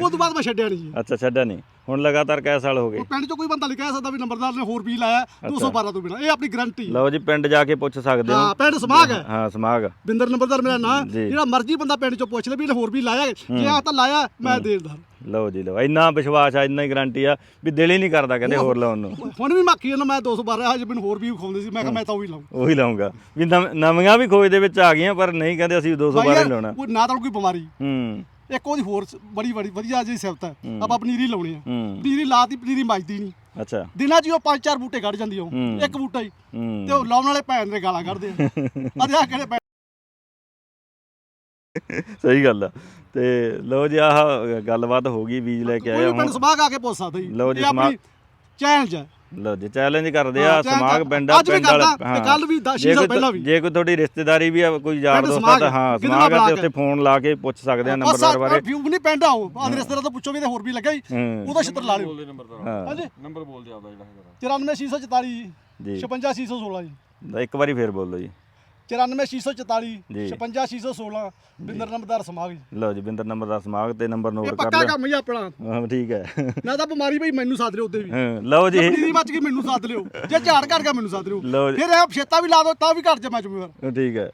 ਉਹ ਤੋਂ ਬਾਅਦ ਮੈਂ ਛੱਡਿਆ ਨਹੀਂ ਜੀ। ਅੱਛਾ ਛੱਡਿਆ ਨਹੀਂ। ਹੁਣ ਲਗਾਤਾਰ ਕੈ ਸਾਲ ਹੋ ਗਏ। ਉਹ ਪਿੰਡ 'ਚੋਂ ਕੋਈ ਬੰਦਾ ਨਹੀਂ ਕਹਿ ਸਕਦਾ ਵੀ ਨੰਬਰਦਾਰ ਨੇ ਹੋਰ ਵੀ ਲਾਇਆ 212 ਤੋਂ ਬਿਨਾ। ਇਹ ਆਪਣੀ ਗਰੰਟੀ ਲਓ ਜੀ ਪਿੰਡ ਜਾ ਕੇ ਪੁੱਛ ਸਕਦੇ ਹੋ। ਹਾਂ ਪਿੰਡ ਸਮਾਗ ਹੈ। ਹਾਂ ਸਮਾਗ। ਬਿੰਦਰ ਨੰਬਰਦਾਰ ਮੇਰਾ ਨਾਂ। ਜਿਹੜਾ ਮਰਜ਼ੀ ਬੰਦਾ ਪਿੰਡ 'ਚੋਂ ਪੁੱਛ ਲੈ ਵੀ ਇਹਨੇ ਹੋਰ ਵੀ ਲਾਇਆ ਜੇ ਆ ਤਾਂ ਲਾਇਆ ਮੈਂ ਦੇਣਦਾਰ ਲਓ ਜੀ ਲਓ ਇੰਨਾ ਵਿਸ਼ਵਾਸ ਆ ਇੰਨਾ ਹੀ ਗਾਰੰਟੀ ਆ ਵੀ ਦਿਲ ਹੀ ਨਹੀਂ ਕਰਦਾ ਕਹਿੰਦੇ ਹੋਰ ਲਾਉਣ ਨੂੰ। ਹੁਣ ਵੀ ਮਾਕੀ ਇਹਨਾਂ ਮੈਂ 212 ਹਜੇ ਮੈਨੂੰ ਹੋਰ ਵੀ ਖਾਉਂਦੇ ਸੀ ਮੈਂ ਕਿਹਾ ਮੈਂ ਤਾਂ ਉਹ ਲਾਉਂ ਉਹੀ ਲਾਉਂਗਾ ਵੀ ਨਵ- ਨਵੀਆਂ ਵੀ ਖੋਜ ਦੇ ਵਿੱਚ ਆ ਗਈਆਂ ਪਰ ਨਹੀਂ ਕਹਿੰਦੇ ਅਸੀਂ 212 ਹੀ ਲਾਉਣਾ। ਉਹ ਨਾ ਤਾਂ ਕੋਈ ਬਿਮਾਰੀ। ਹੂੰ। ਇੱਕ ਉਹਦੀ ਹੋਰ ਸ- ਬੜੀ ਬੜੀ ਵਧੀਆ ਜਿਹੀ ਸਿਫਤ ਹੈ। ਆਪਾਂ ਪਨੀਰੀ ਲਾਉਣੀ ਆ ਹੂੰ। ਪਨੀਰੀ ਲਾਤੀ ਪਨੀਰੀ ਮੱਜਦੀ ਨਹੀਂ। ਅੱਛਾ। ਦਿਨਾਂ 'ਚ ਹੀ ਉਹ ਪੰਜ ਚਾਰ ਬੂਟੇ ਕੱਢ ਜਾਂਦੀ ਆ ਉਹ। ਹੂੰ। ਇੱਕ ਬੂਟਾ ਹੀ। ਹੂੰ। ਤੇ ਉਹ ਲਾਉਣ ਵਾਲੇ ਭੈਣ ਦੇ ਗਾਲਾਂ ਕੱਢਦੇ ਆ। ਅਰੇ ਆ ਕਿਹੜੇ ਭੈਣ ਸਹੀ ਗੱਲ ਆ। ਤੇ ਲਓ ਜੀ ਆਹ ਗੱਲਬਾਤ ਹੋ ਗਈ ਬੀਜ ਲੈ ਕੇ ਕੋਈ ਆਇਆ ਵੀ ਪਿੰਡ ਹੁਣ ਸਮਾਗ ਆ ਕੇ ਪੁੱਛ ਸਕਦਾ ਜੀ। ਲਓ ਜੀ, ਇਹ ਆਪਣੀ ਚੈਲੰਜ ਹੈ ਲਓ ਜੀ ਚੈਲੰਜ ਕਰਦੇ ਆ ਹਾਂ, challenge ਸਮਾਗ ਪਿੰਡ ਆ ਅੱਜ ਵੀ ਪਿੰਡ ਵਾਲੇ ਕਰਦਾ, ਤੇ ਕੱਲ੍ਹ ਵੀ ਦਸ- ਛੇ ਜੇ ਸਾਲ ਕੋਈ ਪਹਿਲਾਂ ਵੀ। ਜੇ ਕੋਈ ਤੁਹਾਡੀ ਰਿਸ਼ਤੇਦਾਰੀ ਵੀ ਆ ਕੋਈ ਯਾਰ ਪਿੰਡ ਦੋਸਤ ਆ ਸਮਾਗ, ਤਾਂ ਹਾਂ ਸਮਾਗ ਆ ਤੇ ਬਲਾਕ ਉੱਥੇ ਫੋਨ ਲਾ ਕੇ ਪੁੱਛ ਸਕਦੇ ਆ ਨੰਬਰਦਾਰ ਬਾਰੇ। ਵਿਊ ਨਹੀਂ ਪੈਂਦਾ ਉਹ ਆਹ ਰਿਸ਼ਤੇਦਾਰ ਤੋਂ ਪੁੱਛੋਗੇ ਤੇ ਹੋਰ ਵੀ ਲੱਗਾ ਹੀ। ਹੂੰ। ਉਹਦਾ ਛਿੱਤਰ ਲਾ ਲਿਓ। ਬੋਲਦੇ ਨੰਬਰ ਹਾਂ। ਹਾਂਜੀ। ਨੰਬਰ ਬੋਲਦੇ ਆਪਦਾ ਜਿਹੜਾ ਹੈਗਾ। 94644 ਜੀ। 55616 ਜੀ। ਇੱਕ ਵਾਰੀ ਫੇਰ ਬੋਲੋ ਜੀ। 94644 ਜੀ। 55616 ਬਿੰਦਰ ਨੰਬਰਦਾਰ ਸਮਾਗ ਜੀ। ਲਓ ਜੀ ਬਿੰਦਰ ਨੰਬਰ ਦਾ ਸਮਾਗ ਤੇ ਨੰਬਰ ਇਹ ਨੋਟ ਕਰ ਪੱਕਾ ਲਿਓ। ਕੰਮ ਹੀ ਆਪਣਾ। ਹਾਂ ਠੀਕ ਹੈ। ਨਾ ਤਾਂ ਬਿਮਾਰੀ ਭਾਈ ਮੈਨੂੰ ਸਾਥ ਲਿਓ ਉੱਤੇ ਵੀ। ਹਾਂ, ਲਓ ਜੀ। ਪਨੀਰੀ ਬਚ ਗਈ ਮੈਨੂੰ ਸਾਥ ਲਿਓ। ਜੇ ਝਾੜ ਘਟ ਗਿਆ ਮੈਨੂੰ ਸਾਥ ਲਿਓ। ਲਓ ਜੀ। ਫਿਰ ਇਹ ਛੇਤਾ ਵੀ ਲਾ ਦੋ ਤਾਂ ਵੀ ਘਟ ਜਾ ਮੈਂ ਜ਼ਿੰਮੇਵਾਰ ਠੀਕ ਹੈ।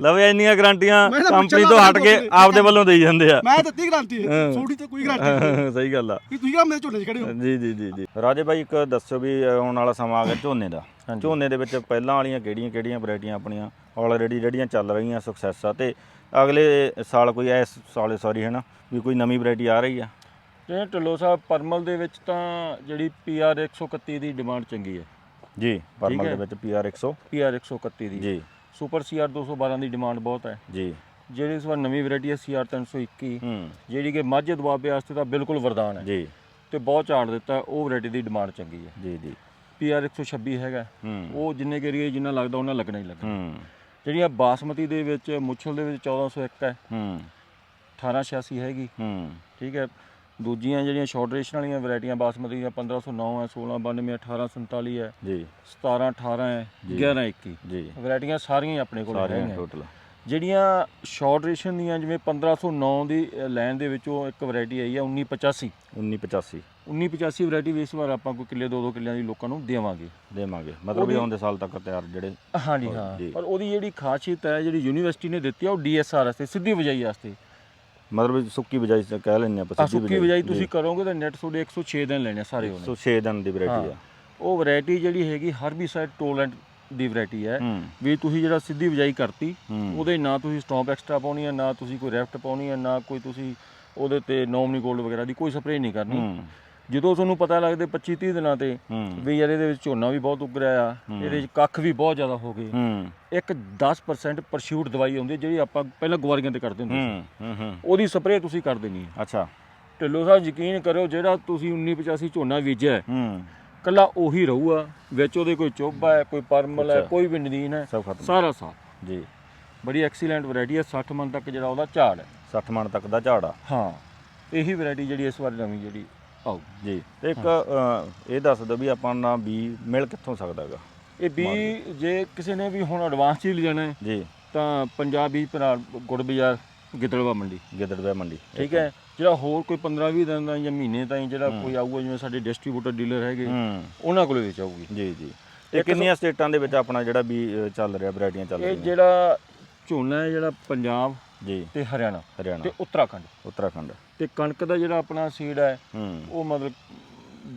ਲਓ ਵੀ ਇੰਨੀਆਂ ਗਰੰਟੀਆਂ ਮੈਂ ਤਾਂ ਕੰਪਨੀ ਤੋਂ ਹਟ ਕੇ। ਆਪਦੇ ਵੱਲੋਂ ਦੇਈ ਜਾਂਦੇ ਆ। ਮੈਂ ਦਿੱਤੀ ਗਾਰੰਟੀ। ਛੋਟੀ ਤੇ ਕੋਈ ਗਾਰੰਟੀ ਨਹੀਂ ਸਹੀ ਗੱਲ ਆ। ਕਿ ਤੁਸੀਂ ਕਿਹਾ ਮੇਰੇ ਝੋਨੇ 'ਚ ਖੜੇ ਹੋ। ਜੀ ਜੀ ਜੀ ਜੀ। ਰਾਜੇ ਭਾਈ ਇੱਕ ਦੱਸੋ ਵੀ ਆਉਣ ਵਾਲਾ ਸਮਾਂ ਆ ਗਿਆ ਝੋਨੇ ਦਾ। ਝੋਨੇ ਦੇ ਵਿੱਚ ਪਹਿਲਾਂ ਵਾਲੀਆਂ ਕਿਹੜੀਆਂ ਕਿਹੜੀਆਂ ਵੈਰਾਈਟੀਆਂ ਆਪਣੀਆਂ ਆਲਰੇਡੀ ਜਿਹੜੀਆਂ ਚੱਲ ਰਹੀਆਂ ਸਕਸੈਸ ਆ ਤੇ ਅਗਲੇ ਸਾਲ ਕੋਈ ਇਸ ਸਾਲੇ ਸੌਰੀ ਹੈ ਨਾ ਵੀ ਕੋਈ ਨਵੀਂ ਵੈਰਾਈਟੀ ਆ ਰਹੀ ਆ? ਜੇ ਢਿੱਲੋਂ ਸਾਹਿਬ ਪਰਮਲ ਦੇ ਵਿੱਚ ਤਾਂ ਜਿਹੜੀ ਪੀਆਰ 131 ਦੀ ਡਿਮਾਂਡ ਚੰਗੀ ਹੈ। ਜੀ ਪਰਮਲ। ਦੇ ਵਿੱਚ ਪੀਆਰ 100 ਪੀਆਰ 131 ਦੀ। ਜੀ। ਸੁਪਰ ਸੀਆਰ 212 ਦੀ ਡਿਮਾਂਡ ਬਹੁਤ ਹੈ। ਜੀ। ਜਿਹੜੀ ਇਸ ਵਾਰ ਨਵੀਂ ਵੈਰਾਈਟੀ ਹੈ ਸੀਆਰ 321 ਹੂੰ। ਜਿਹੜੀ ਕਿ ਮਾਝੇ ਦੁਆਬੇ ਵਾਸਤੇ ਤਾਂ ਬਿਲਕੁਲ ਵਰਦਾਨ ਹੈ। ਜੀ। ਤੇ ਬਹੁਤ ਝਾੜ ਦਿੱਤਾ ਉਹ ਵੈਰਾਈਟੀ ਦੀ ਡਿਮਾਂਡ ਚੰਗੀ ਹੈ। ਜੀ ਜੀ। ਪੀਆਰ 126 ਹੈਗਾ ਉਹ ਜਿੰਨੇ ਕੇ ਏਰੀਏ ਜਿੰਨਾ ਲੱਗਦਾ ਉਹਨਾਂ ਲੱਗਣਾ ਹੀ ਲੱਗਣਾ। ਹੂੰ। ਜਿਹੜੀਆਂ ਬਾਸਮਤੀ ਦੇ ਵਿੱਚ ਮੁੱਛਲ ਦੇ ਵਿੱਚ 1401 ਹੈ। ਹੂੰ। 1886 ਹੈਗੀ। ਹੂੰ। ਠੀਕ ਹੈ। ਦੂਜੀਆਂ ਜਿਹੜੀਆਂ ਸ਼ਾਰਟ ਰੇਸ਼ਨ ਵਾਲੀਆਂ ਵੈਰਾਈਟੀਆਂ ਬਾਸਮਤੀ ਦੀਆਂ 1509 ਹੈ 1692 1847 ਹੈ ਜੀ। 17 18 ਹੈ 11 21 ਜੀ। ਵੈਰਾਈਟੀਆਂ ਸਾਰੀਆਂ ਆਪਣੇ ਕੋਲ ਸਾਰੀਆਂ ਟੋਟਲ ਜਿਹੜੀਆਂ ਸ਼ਾਰਟ ਰੇਸ਼ਨ ਦੀਆਂ ਜਿਵੇਂ 1509 ਦੀ ਲਾਈਨ ਦੇ ਵਿੱਚੋਂ ਇੱਕ ਵੈਰਾਈਟੀ ਆਈ ਹੈ 1985 1985 1985 ਵੈਰਾਈਟੀ ਵੀ ਇਸ ਵਾਰ ਆਪਾਂ ਕੋਈ ਕਿੱਲੇ ਦੋ ਦੋ ਕਿੱਲਿਆਂ ਦੀ ਲੋਕਾਂ ਨੂੰ ਦੇਵਾਂਗੇ। ਦੇਵਾਂਗੇ। ਮਤਲਬ ਵੀ ਆਉਂਦੇ ਸਾਲ ਤੱਕ ਤਿਆਰ ਜਿਹੜੇ ਹਾਂਜੀ ਹਾਂ। ਪਰ ਉਹਦੀ ਜਿਹੜੀ ਖਾਸੀਅਤ ਹੈ ਜਿਹੜੀ ਯੂਨੀਵਰਸਿਟੀ ਨੇ ਦਿੱਤੀ ਆ ਉਹ ਡੀਐਸਆਰ ਵਾਸਤੇ ਸਿੱਧੀ ਬਜਾਈ ਵਾਸਤੇ। ਮਤਲਬ ਸੁੱਕੀ ਬਜਾਈ ਸ- ਕਹਿ ਲੈਂਦੇ ਆਪਾਂ ਆ ਸੁੱਕੀ ਬਜਾਈ ਤੁਸੀਂ ਕਰੋਗੇ ਤਾਂ ਨੈਟ ਤੁਹਾਡੇ 106 ਦਿਨ ਲੈਣੇ ਆ ਸਾਰੇ ਉਹਨੇ। ਸੋ 6 ਦਿਨ ਦੀ ਵੈਰਾਈਟੀ ਆ। ਉਹ ਵੈਰਾਈਟੀ ਜਿਹੜੀ ਹੈਗੀ ਹਰਬੀਸਾਈਡ ਟੋਲਰੈਂਟ ਦੀ ਵੈਰਾਈਟੀ ਹੈ। ਵੀ ਤੁਸੀਂ ਜਿਹੜਾ ਸਿੱਧੀ ਬਜਾਈ ਕਰਤੀ ਉਹਦੇ ਨਾ ਤੁਸੀਂ ਸਟੌਪ ਐਕਸਟਰਾ ਪਾਉਣੀ ਹੈ ਨਾ ਤੁਸੀਂ ਕੋਈ ਰੈਫਟ ਪਾਉਣੀ ਹੈ ਨਾ ਕੋਈ ਤੁਸੀਂ ਉਹਦੇ ਤੇ ਨੋਮਨੀ ਗੋਲਡ ਵਗੈਰਾ ਦੀ ਕੋਈ ਸਪਰੇਅ ਨਹੀਂ ਕਰਨੀ। ਜਦੋਂ ਤੁਹਾਨੂੰ ਪਤਾ ਲੱਗਦੇ 25 30 ਦਿਨਾਂ ਤੇ ਵੀ ਯਾਰ ਇਹਦੇ ਵਿੱਚ ਝੋਨਾ ਵੀ ਬਹੁਤ ਉੱਗ ਰਿਹਾ ਆ ਇਹਦੇ ਵਿੱਚ ਕੱਖ ਵੀ ਬਹੁਤ ਜ਼ਿਆਦਾ ਹੋ ਗਏ। ਇੱਕ 10% ਪਰਸ਼ੂਟ ਦਵਾਈ ਆਉਂਦੀ ਜਿਹੜੀ ਆਪਾਂ ਪਹਿਲਾਂ ਗੁਆਰੀਆਂ ਤੇ ਕਰਦੇ ਹੁੰਦੇ ਸੀ। ਉਹਦੀ ਸਪਰੇਅ ਤੁਸੀਂ ਕਰ ਦੇਣੀ ਹੈ। ਅੱਛਾ। ਢਿੱਲੋਂ ਸਾਹਿਬ ਯਕੀਨ ਕਰਿਓ ਜਿਹੜਾ ਤੁਸੀਂ 1985 ਝੋਨਾ ਬੀਜਿਆ ਕੱਲਾ ਉਹੀ ਰਹੂਗਾ ਵਿੱਚ ਉਹਦੇ ਕੋਈ ਚੋਬਾ ਹੈ ਕੋਈ ਪਰਮਲ ਹੈ। ਕੋਈ ਵੀ ਨਦੀਨ ਹੈ ਸਾਰਾ ਸਾਥ ਜੀ। ਬੜੀ ਐਕਸੀਲੈਂਟ ਵੈਰਾਈਟੀ ਹੈ 60 ਮਨ ਤੱਕ ਜਿਹੜਾ ਉਹਦਾ ਝਾੜ ਹੈ। 60 ਮਣ ਤੱਕ ਦਾ ਝਾੜ ਆ। ਹਾਂ ਇਹੀ ਵੈਰਾਈਟੀ ਜਿਹੜੀ ਇਸ ਵਾਰ ਨਵੀਂ ਜਿਹੜੀ ਆਉ ਜੀ। ਤੇ ਇੱਕ ਅ, ਇਹ ਦੱਸ ਦਿਓ ਵੀ ਆਪਾਂ ਨਾ ਬੀ ਮਿਲ ਕਿੱਥੋਂ ਸਕਦਾ ਹੈਗਾ? ਇਹ ਵੀ ਜੇ ਕਿਸੇ ਨੇ ਵੀ ਹੁਣ ਐਡਵਾਂਸ ਚ ਹੀ ਲੈਣਾ ਹੈ ਜੀ। ਤਾਂ ਪੰਜਾਬ ਭਰਾ ਗੁੜ ਬਾਜ਼ਾਰ ਗਿੱਦੜਵਾ ਮੰਡੀ। ਗਿੱਦੜਵੇ ਮੰਡੀ ਠੀਕ ਹੈ? ਜਿਹੜਾ ਹੋਰ ਕੋਈ 15 20 ਦਿਨ ਦਾ ਜਾਂ ਮਹੀਨੇ ਤਾਈਂ ਜਿਹੜਾ ਕੋਈ ਆਊਗਾ ਜਿਵੇਂ ਸਾਡੇ ਡਿਸਟ੍ਰੀਬਿਊਟਰ ਡੀਲਰ ਹੈਗੇ ਹੂੰ। ਉਹਨਾਂ ਕੋਲੇ ਵਿੱਚ ਆਊਗੀ। ਜੀ ਜੀ। ਤੇ ਕਿੰਨੀਆਂ ਸਟੇਟਾਂ ਦੇ ਵਿੱਚ ਆਪਣਾ ਜਿਹੜਾ ਬੀ ਅ, ਚੱਲ ਰਿਹਾ ਵੈਰਾਈਟੀਆਂ ਚੱਲ ਇਹ ਰਹੀਆਂ? ਜਿਹੜਾ ਝੋਨਾ ਹੈ ਜਿਹੜਾ ਪੰਜਾਬ ਜੀ। ਤੇ ਹਰਿਆਣਾ ਹਰਿਆਣਾ। ਤੇ ਉੱਤਰਾਖੰਡ। ਉੱਤਰਾਖੰਡ। ਤੇ ਕਣਕ ਦਾ ਜਿਹੜਾ ਆਪਣਾ ਸੀਡ ਹੈ ਉਹ ਮਤਲਬ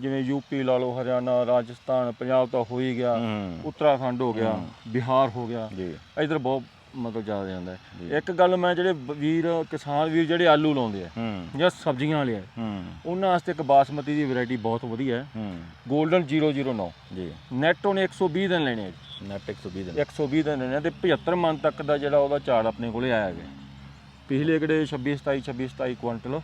ਜਿਵੇਂ ਯੂਪੀ ਲਾ ਲਓ ਹਰਿਆਣਾ ਰਾਜਸਥਾਨ ਪੰਜਾਬ ਤਾਂ ਹੋ ਹੀ ਗਿਆ ਉੱਤਰਾਖੰਡ ਹੋ ਗਿਆ ਬਿਹਾਰ ਹੋ ਗਿਆ ਜੀ। ਇਧਰ ਬਹੁਤ ਮਤਲਬ ਜ਼ਿਆਦਾ ਜਾਂਦਾ ਹੈ। ਇੱਕ ਗੱਲ ਮੈਂ ਜਿਹੜੇ ਵੀਰ ਕਿਸਾਨ ਵੀਰ ਜਿਹੜੇ ਆਲੂ ਲਾਉਂਦੇ ਆ ਜਾਂ ਸਬਜ਼ੀਆਂ ਵਾਲੇ ਆ ਉਹਨਾਂ ਵਾਸਤੇ ਇੱਕ ਬਾਸਮਤੀ ਦੀ ਵੈਰਾਈਟੀ ਬਹੁਤ ਵਧੀਆ ਹੈ। 골ਡਨ 009 ਜੀ। ਨੈਟ ਉਹਨੇ 120 ਦਿਨ ਲੈਣੇ ਆ। ਨੈਟ 120 ਦਿਨ। 120 ਦਿਨ ਲੈਣੇ ਤੇ 75 ਮਨ ਤੱਕ ਦਾ ਜਿਹੜਾ ਉਹਦਾ ਝਾੜ ਆਪਣੇ ਕੋਲੇ ਆਇਆ ਗਿਆ। ਪਿਛਲੇ ਕਿਹੜੇ 26 27 26 27 ਕੁਇੰਟਲ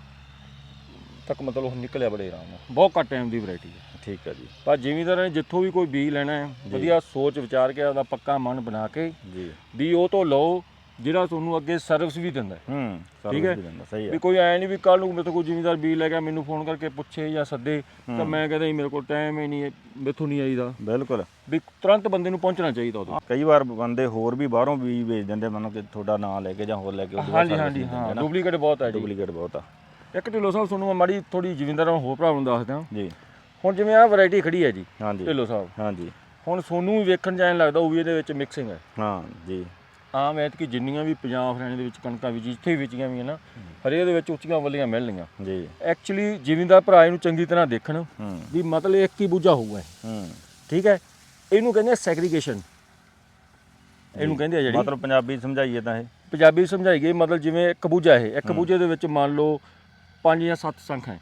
ਤੱਕ ਮਤਲਬ ਉਹ ਨਿਕਲਿਆ ਬੜੇ ਆਰਾਮ ਨਾਲ। ਬਹੁਤ ਘੱਟ ਟਾਈਮ ਦੀ ਵੈਰਾਈਟੀ ਹੈ। ਠੀਕ ਹੈ ਜੀ। ਪਰ ਜ਼ਿਮੀਂਦਾਰਾਂ ਨੇ ਜਿੱਥੋਂ ਵੀ ਕੋਈ ਬੀਜ ਲੈਣਾ ਹੈ ਵਧੀਆ ਸੋਚ ਵਿਚਾਰ ਕੇ ਉਹਦਾ ਪੱਕਾ ਮਨ ਬਣਾ ਕੇ ਜੀ। ਵੀ ਉਹ ਤੋਂ ਲਓ ਜਿਹੜਾ ਤੁਹਾਨੂੰ ਅੱਗੇ ਸਰਵਿਸ ਵੀ ਦਿੰਦਾ ਹੈ। ਹੂੰ ਠੀਕ ਹੈ। ਸਹੀ ਵੀ ਹੈ ਕੋਈ ਐ ਨਹੀਂ ਵੀ ਕੱਲ ਨੂੰ ਮੇਰੇ ਤੋਂ ਕੋਈ ਜ਼ਿਮੀਂਦਾਰ ਬੀਜ ਲੈ ਗਿਆ ਮੈਨੂੰ ਫੋਨ ਕਰਕੇ ਪੁੱਛੇ ਜਾਂ ਸੱਦੇ ਤਾਂ ਮੈਂ ਕਹਿੰਦਾ ਜੀ ਮੇਰੇ ਕੋਲ ਟਾਈਮ ਹੀ ਨਹੀਂ ਹੈ ਮੈਥੋਂ ਨਹੀਂ ਆਈਦਾ। ਬਿਲਕੁਲ। ਵੀ ਤੁਰੰਤ ਬੰਦੇ ਨੂੰ ਪਹੁੰਚਣਾ ਚਾਹੀਦਾ ਉਦੋਂ ਕਈ ਵਾਰ ਬੰਦੇ ਹੋਰ ਵੀ ਬਾਹਰੋਂ ਵੀ ਵੇਚ ਦਿੰਦੇ ਮੰਨੋ ਕਿ ਤੁਹਾਡਾ ਨਾਂ ਲੈ ਕੇ ਜਾਂ ਹੋਰ ਲੈ ਕੇ ਹਾਂਜੀ ਹਾਂਜੀ ਹਾਂ ਡੁਪਲੀਕੇਟ ਬਹੁਤ ਹੈ ਜੀ। ਡੁਪਲੀਕੇਟ ਬਹੁਤ ਆ। ਇੱਕ ਢਿੱਲੋਂ ਸਾਹਿਬ ਤੁਹਾਨੂੰ ਮੈਂ ਮਾੜੀ ਥੋੜੀ ਜ਼ਿਮੀਂਦਾਰਾਂ ਨੂੰ ਹੋਰ ਭਰਾਵਾਂ ਨੂੰ ਦੱਸਦਾ ਜੀ। ਹੁਣ ਜਿਵੇਂ ਆਹ ਵੈਰਾਈਟੀ ਖੜੀ ਹੈ ਜੀ ਹਾਂਜੀ। ਢਿੱਲੋਂ ਸਾਹਿਬ। ਹਾਂਜੀ। ਹੁਣ ਸੋਨੂੰ ਵੀ ਵੇਖਣ ਜਾਣ ਲੱਗਦਾ ਉਹ ਵੀ ਇਹਦੇ ਵਿੱਚ ਮਿਕਸਿੰਗ ਹੈ। ਹਾਂ ਜੀ। ਆਮ ਐਤਕੀ ਜਿੰਨੀਆਂ ਵੀ ਪੰਜਾਬ ਹਰਿਆਣੇ ਦੇ ਵਿੱਚ ਕਣਕਾਂ ਵੀ ਜਿੱਥੇ ਵੀ ਵਿਚੀਆਂ ਵੀ ਨਾ ਹਰੇਕ ਦੇ ਵਿੱਚ ਉੱਚੀਆਂ ਵੱਲੀਆਂ ਮਿਲਣੀਆਂ ਜੀ। ਐਕਚੁਅਲੀ ਜ਼ਿਮੀਂਦਾਰ ਭਰਾ ਇਹਨੂੰ ਚੰਗੀ ਤਰ੍ਹਾਂ ਦੇਖਣ ਵੀ ਮਤਲਬ ਇੱਕ ਹੀ ਬੂਝਾ ਹੋਊਗਾ ਠੀਕ ਹੈ? ਇਹਨੂੰ ਕਹਿੰਦੇ ਸੈਗਰੀਗੇਸ਼ਨ ਇਹਨੂੰ ਕਹਿੰਦੇ ਆ ਜਿਹੜੀ ਮਤਲਬ ਪੰਜਾਬੀ ਸਮਝਾਈਏ ਤਾਂ ਇਹ। ਪੰਜਾਬੀ ਸਮਝਾਈ ਗਈ ਮਤਲਬ ਜਿਵੇਂ ਇੱਕ ਬੂਝਾ ਇਹ ਇੱਕ ਬੂਝੇ ਦੇ ਵਿੱਚ ਮੰਨ ਲਓ ਪੰਜ ਜਾਂ ਸੱਤ ਸੰਖ ਹੈ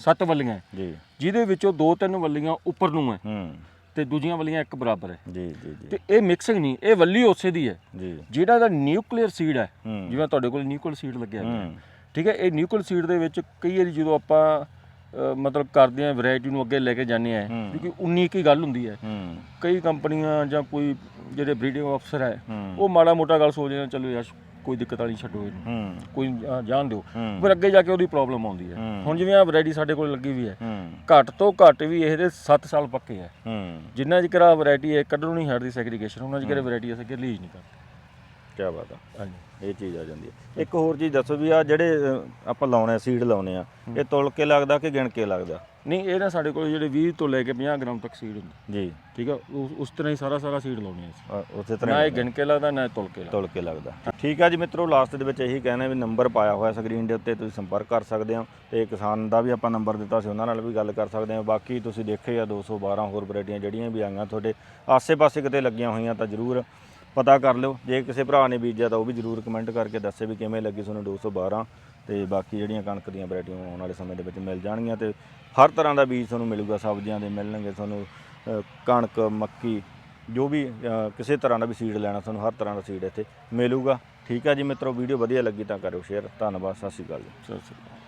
ਸੱਤ ਵੱਲੀਆਂ ਜੀ। ਜਿਹਦੇ ਵਿੱਚੋਂ ਦੋ ਤਿੰਨ ਵੱਲੀਆਂ ਉੱਪਰ ਨੂੰ ਹੈ। ਹੂੰ। ਤੇ ਦੂਜੀਆਂ ਵੱਲੀਆਂ ਇੱਕ ਬਰਾਬਰ ਹੈ। ਜੀ ਜੀ ਜੀ। ਤੇ ਇਹ ਮਿਕਸਿੰਗ ਨਹੀਂ ਇਹ ਵੱਲੀ ਉਸੇ ਦੀ ਹੈ। ਜੀ। ਜਿਹੜਾ ਦਾ ਨਿਊਕਲੀਅਰ ਸੀਡ ਹੈ ਹੂੰ। ਜਿਵੇਂ ਤੁਹਾਡੇ ਕੋਲ ਨਿਊਕਲੀਅਰ ਸੀਡ ਲੱਗਿਆ ਹੋਇਆ ਹੈ। ਹੂੰ। ਠੀਕ ਹੈ ਇਹ ਨਿਊਕਲੀਅਰ ਸੀਡ ਦੇ ਵਿੱਚ ਕਈ ਵਾਰੀ ਜਦੋਂ ਆਪਾਂ ਅ, ਮਤਲਬ ਕਰਦੇ ਆ ਵੈਰਾਈਟੀ ਨੂੰ ਅੱਗੇ ਲੈ ਕੇ ਜਾਂਦੇ ਆ ਹੂੰ। ਕਿਉਂਕਿ 19 ਕੀ ਗੱਲ ਹੁੰਦੀ ਹੈ। ਹੂੰ। ਕਈ ਕੰਪਨੀਆਂ ਜਾਂ ਕੋਈ ਜਿਹੜੇ ਬਰੀਡਿੰਗ ਅਫਸਰ ਹੈ ਹੂੰ। ਉਹ ਮਾੜਾ ਮੋਟਾ ਗੱਲ ਸੋਚਦੇ ਆ ਚਲੋ ਯਾਰ ਕੋਈ ਦਿੱਕਤ ਵਾਲੀ ਛੱਡੋ ਇਹਨੂੰ। ਹੂੰ। ਕੋਈ ਜਾਣ ਦਿਓ। ਹੂੰ। ਫਿਰ ਅੱਗੇ ਜਾ ਕੇ ਉਹਦੀ ਪ੍ਰੋਬਲਮ ਆਉਂਦੀ ਹੈ। ਹੂੰ। ਹੁਣ ਜਿਵੇਂ ਆ ਵੈਰਾਈਟੀ ਸਾਡੇ ਕੋਲ ਲੱਗੀ ਵੀ ਹੈ। ਹੂੰ। ਘੱਟ ਤੋਂ ਘੱਟ ਵੀ ਇਹਦੇ 7 ਸਾਲ ਪੱਕੇ ਹੈ। ਹੂੰ। ਜਿੰਨਾ ਚਿਰ ਆ ਵੈਰਾਈਟੀ ਹੈ ਕੱਢਣੋਂ ਨਹੀਂ ਹਟਦੀ ਸੈਗਰੀਗੇਸ਼ਨ ਉਹਨਾਂ ਚਿਰ ਵੈਰਾਈਟੀ ਅਸੀਂ ਅੱਗੇ ਲੀਜ਼ ਨਹੀਂ ਕਰਦੇ। ਕੀ ਬਾਤ ਆ। ਹਾਂਜੀ। ਇਹ ਚੀਜ਼ ਆ ਜਾਂਦੀ ਹੈ। ਇੱਕ ਹੋਰ ਚੀਜ਼ ਦੱਸੋ ਵੀ ਆ ਜਿਹੜੇ ਅ, ਆਪਾਂ ਲਾਉਣੇ ਸੀਡ ਲਾਉਣੇ ਆ ਇਹ ਤੁਲ ਕੇ ਲੱਗਦਾ ਕਿ ਗਿਣ ਕੇ ਲੱਗਦਾ? ਨਹੀਂ ਇਹ ਨਾ ਸਾਡੇ ਕੋਲ ਜਿਹੜੇ 20 ਤੋਂ ਲੈ ਕੇ 50 ਗ੍ਰਾਮ ਤੱਕ ਸੀਡ ਹੁੰਦੀ। ਜੀ। ਠੀਕ ਆ? ਉਸ ਉਸ ਤਰ੍ਹਾਂ ਹੀ ਸਾਰਾ ਸਾਰਾ ਸੀਡ ਲਾਉਣੀ ਅਸੀਂ। ਅ, ਉਸੇ ਨਾ ਤਰ੍ਹਾਂ ਇਹ ਗਿਣ ਕੇ ਲੱਗਦਾ ਨਾ ਇਹ ਤੁਲ ਕੇ ਲੱਗਦਾ। ਤੁਲ ਕੇ ਲੱਗਦਾ। ਠੀਕ ਆ ਜੀ ਮਿੱਤਰੋ ਲਾਸਟ ਦੇ ਵਿੱਚ ਇਹੀ ਕਹਿਣਾ ਵੀ ਨੰਬਰ ਪਾਇਆ ਹੋਇਆ ਸਕਰੀਨ ਦੇ ਉੱਤੇ ਤੁਸੀਂ ਸੰਪਰਕ ਕਰ ਸਕਦੇ ਹੋ। ਤੇ ਕਿਸਾਨ ਦਾ ਵੀ ਆਪਾਂ ਨੰਬਰ ਦਿੱਤਾ ਸੀ ਉਹਨਾਂ ਨਾਲ ਵੀ ਗੱਲ ਕਰ ਸਕਦੇ ਹੋ। ਬਾਕੀ ਤੁਸੀਂ ਦੇਖੇ ਆ 212 ਹੋਰ ਵੈਰਾਈਟੀਆਂ ਜਿਹੜੀਆਂ ਵੀ ਆਈਆਂ ਤੁਹਾਡੇ ਆਸੇ-ਪਾਸੇ ਕਿਤੇ ਲੱਗੀਆਂ ਹੋਈਆਂ ਤਾਂ ਜ਼ਰੂਰ ਪਤਾ ਕਰ ਲਿਓ। ਜੇ ਕਿਸੇ ਭਰਾ ਨੇ ਬੀਜਿਆ ਤਾਂ ਉਹ ਵੀ ਜ਼ਰੂਰ ਕਮੈਂਟ ਕਰਕੇ ਦੱਸੇ ਵੀ ਕਿਵੇਂ ਲੱਗੀ ਤੁਹਾਨੂੰ 212 ਤੇ ਬਾਕੀ ਜਿਹੜੀਆਂ ਕਣਕ ਦੀਆਂ ਵੈਰਾਈਟੀਆਂ ਆਉਣ ਵਾਲੇ ਸਮੇਂ ਦੇ ਵਿੱਚ ਮਿਲ ਜਾਣਗੀਆਂ ਤੇ ਹਰ ਤਰ੍ਹਾਂ ਦਾ ਬੀਜ ਤੁਹਾਨੂੰ ਮਿਲੂਗਾ, ਸਬਜ਼ੀਆਂ ਦੇ ਮਿਲਣਗੇ, ਤੁਹਾਨੂੰ ਕਣਕ, ਮੱਕੀ, ਜੋ ਵੀ ਕਿਸੇ ਤਰ੍ਹਾਂ ਦਾ ਵੀ ਸੀਡ ਲੈਣਾ, ਤੁਹਾਨੂੰ ਹਰ ਤਰ੍ਹਾਂ ਦਾ ਸੀਡ ਇੱਥੇ ਮਿਲੂਗਾ। ਠੀਕ ਹੈ ਜੀ ਮਿੱਤਰੋ ਵੀਡੀਓ ਵਧੀਆ ਲੱਗੀ ਤਾਂ ਕਰਿਓ ਸ਼ੇਅਰ ਧੰਨਵਾਦ, ਸਤਿ ਸ਼੍ਰੀ ਅਕਾਲ ਜੀ। ਸਤਿ ਸ਼੍ਰੀ ਅਕਾਲ।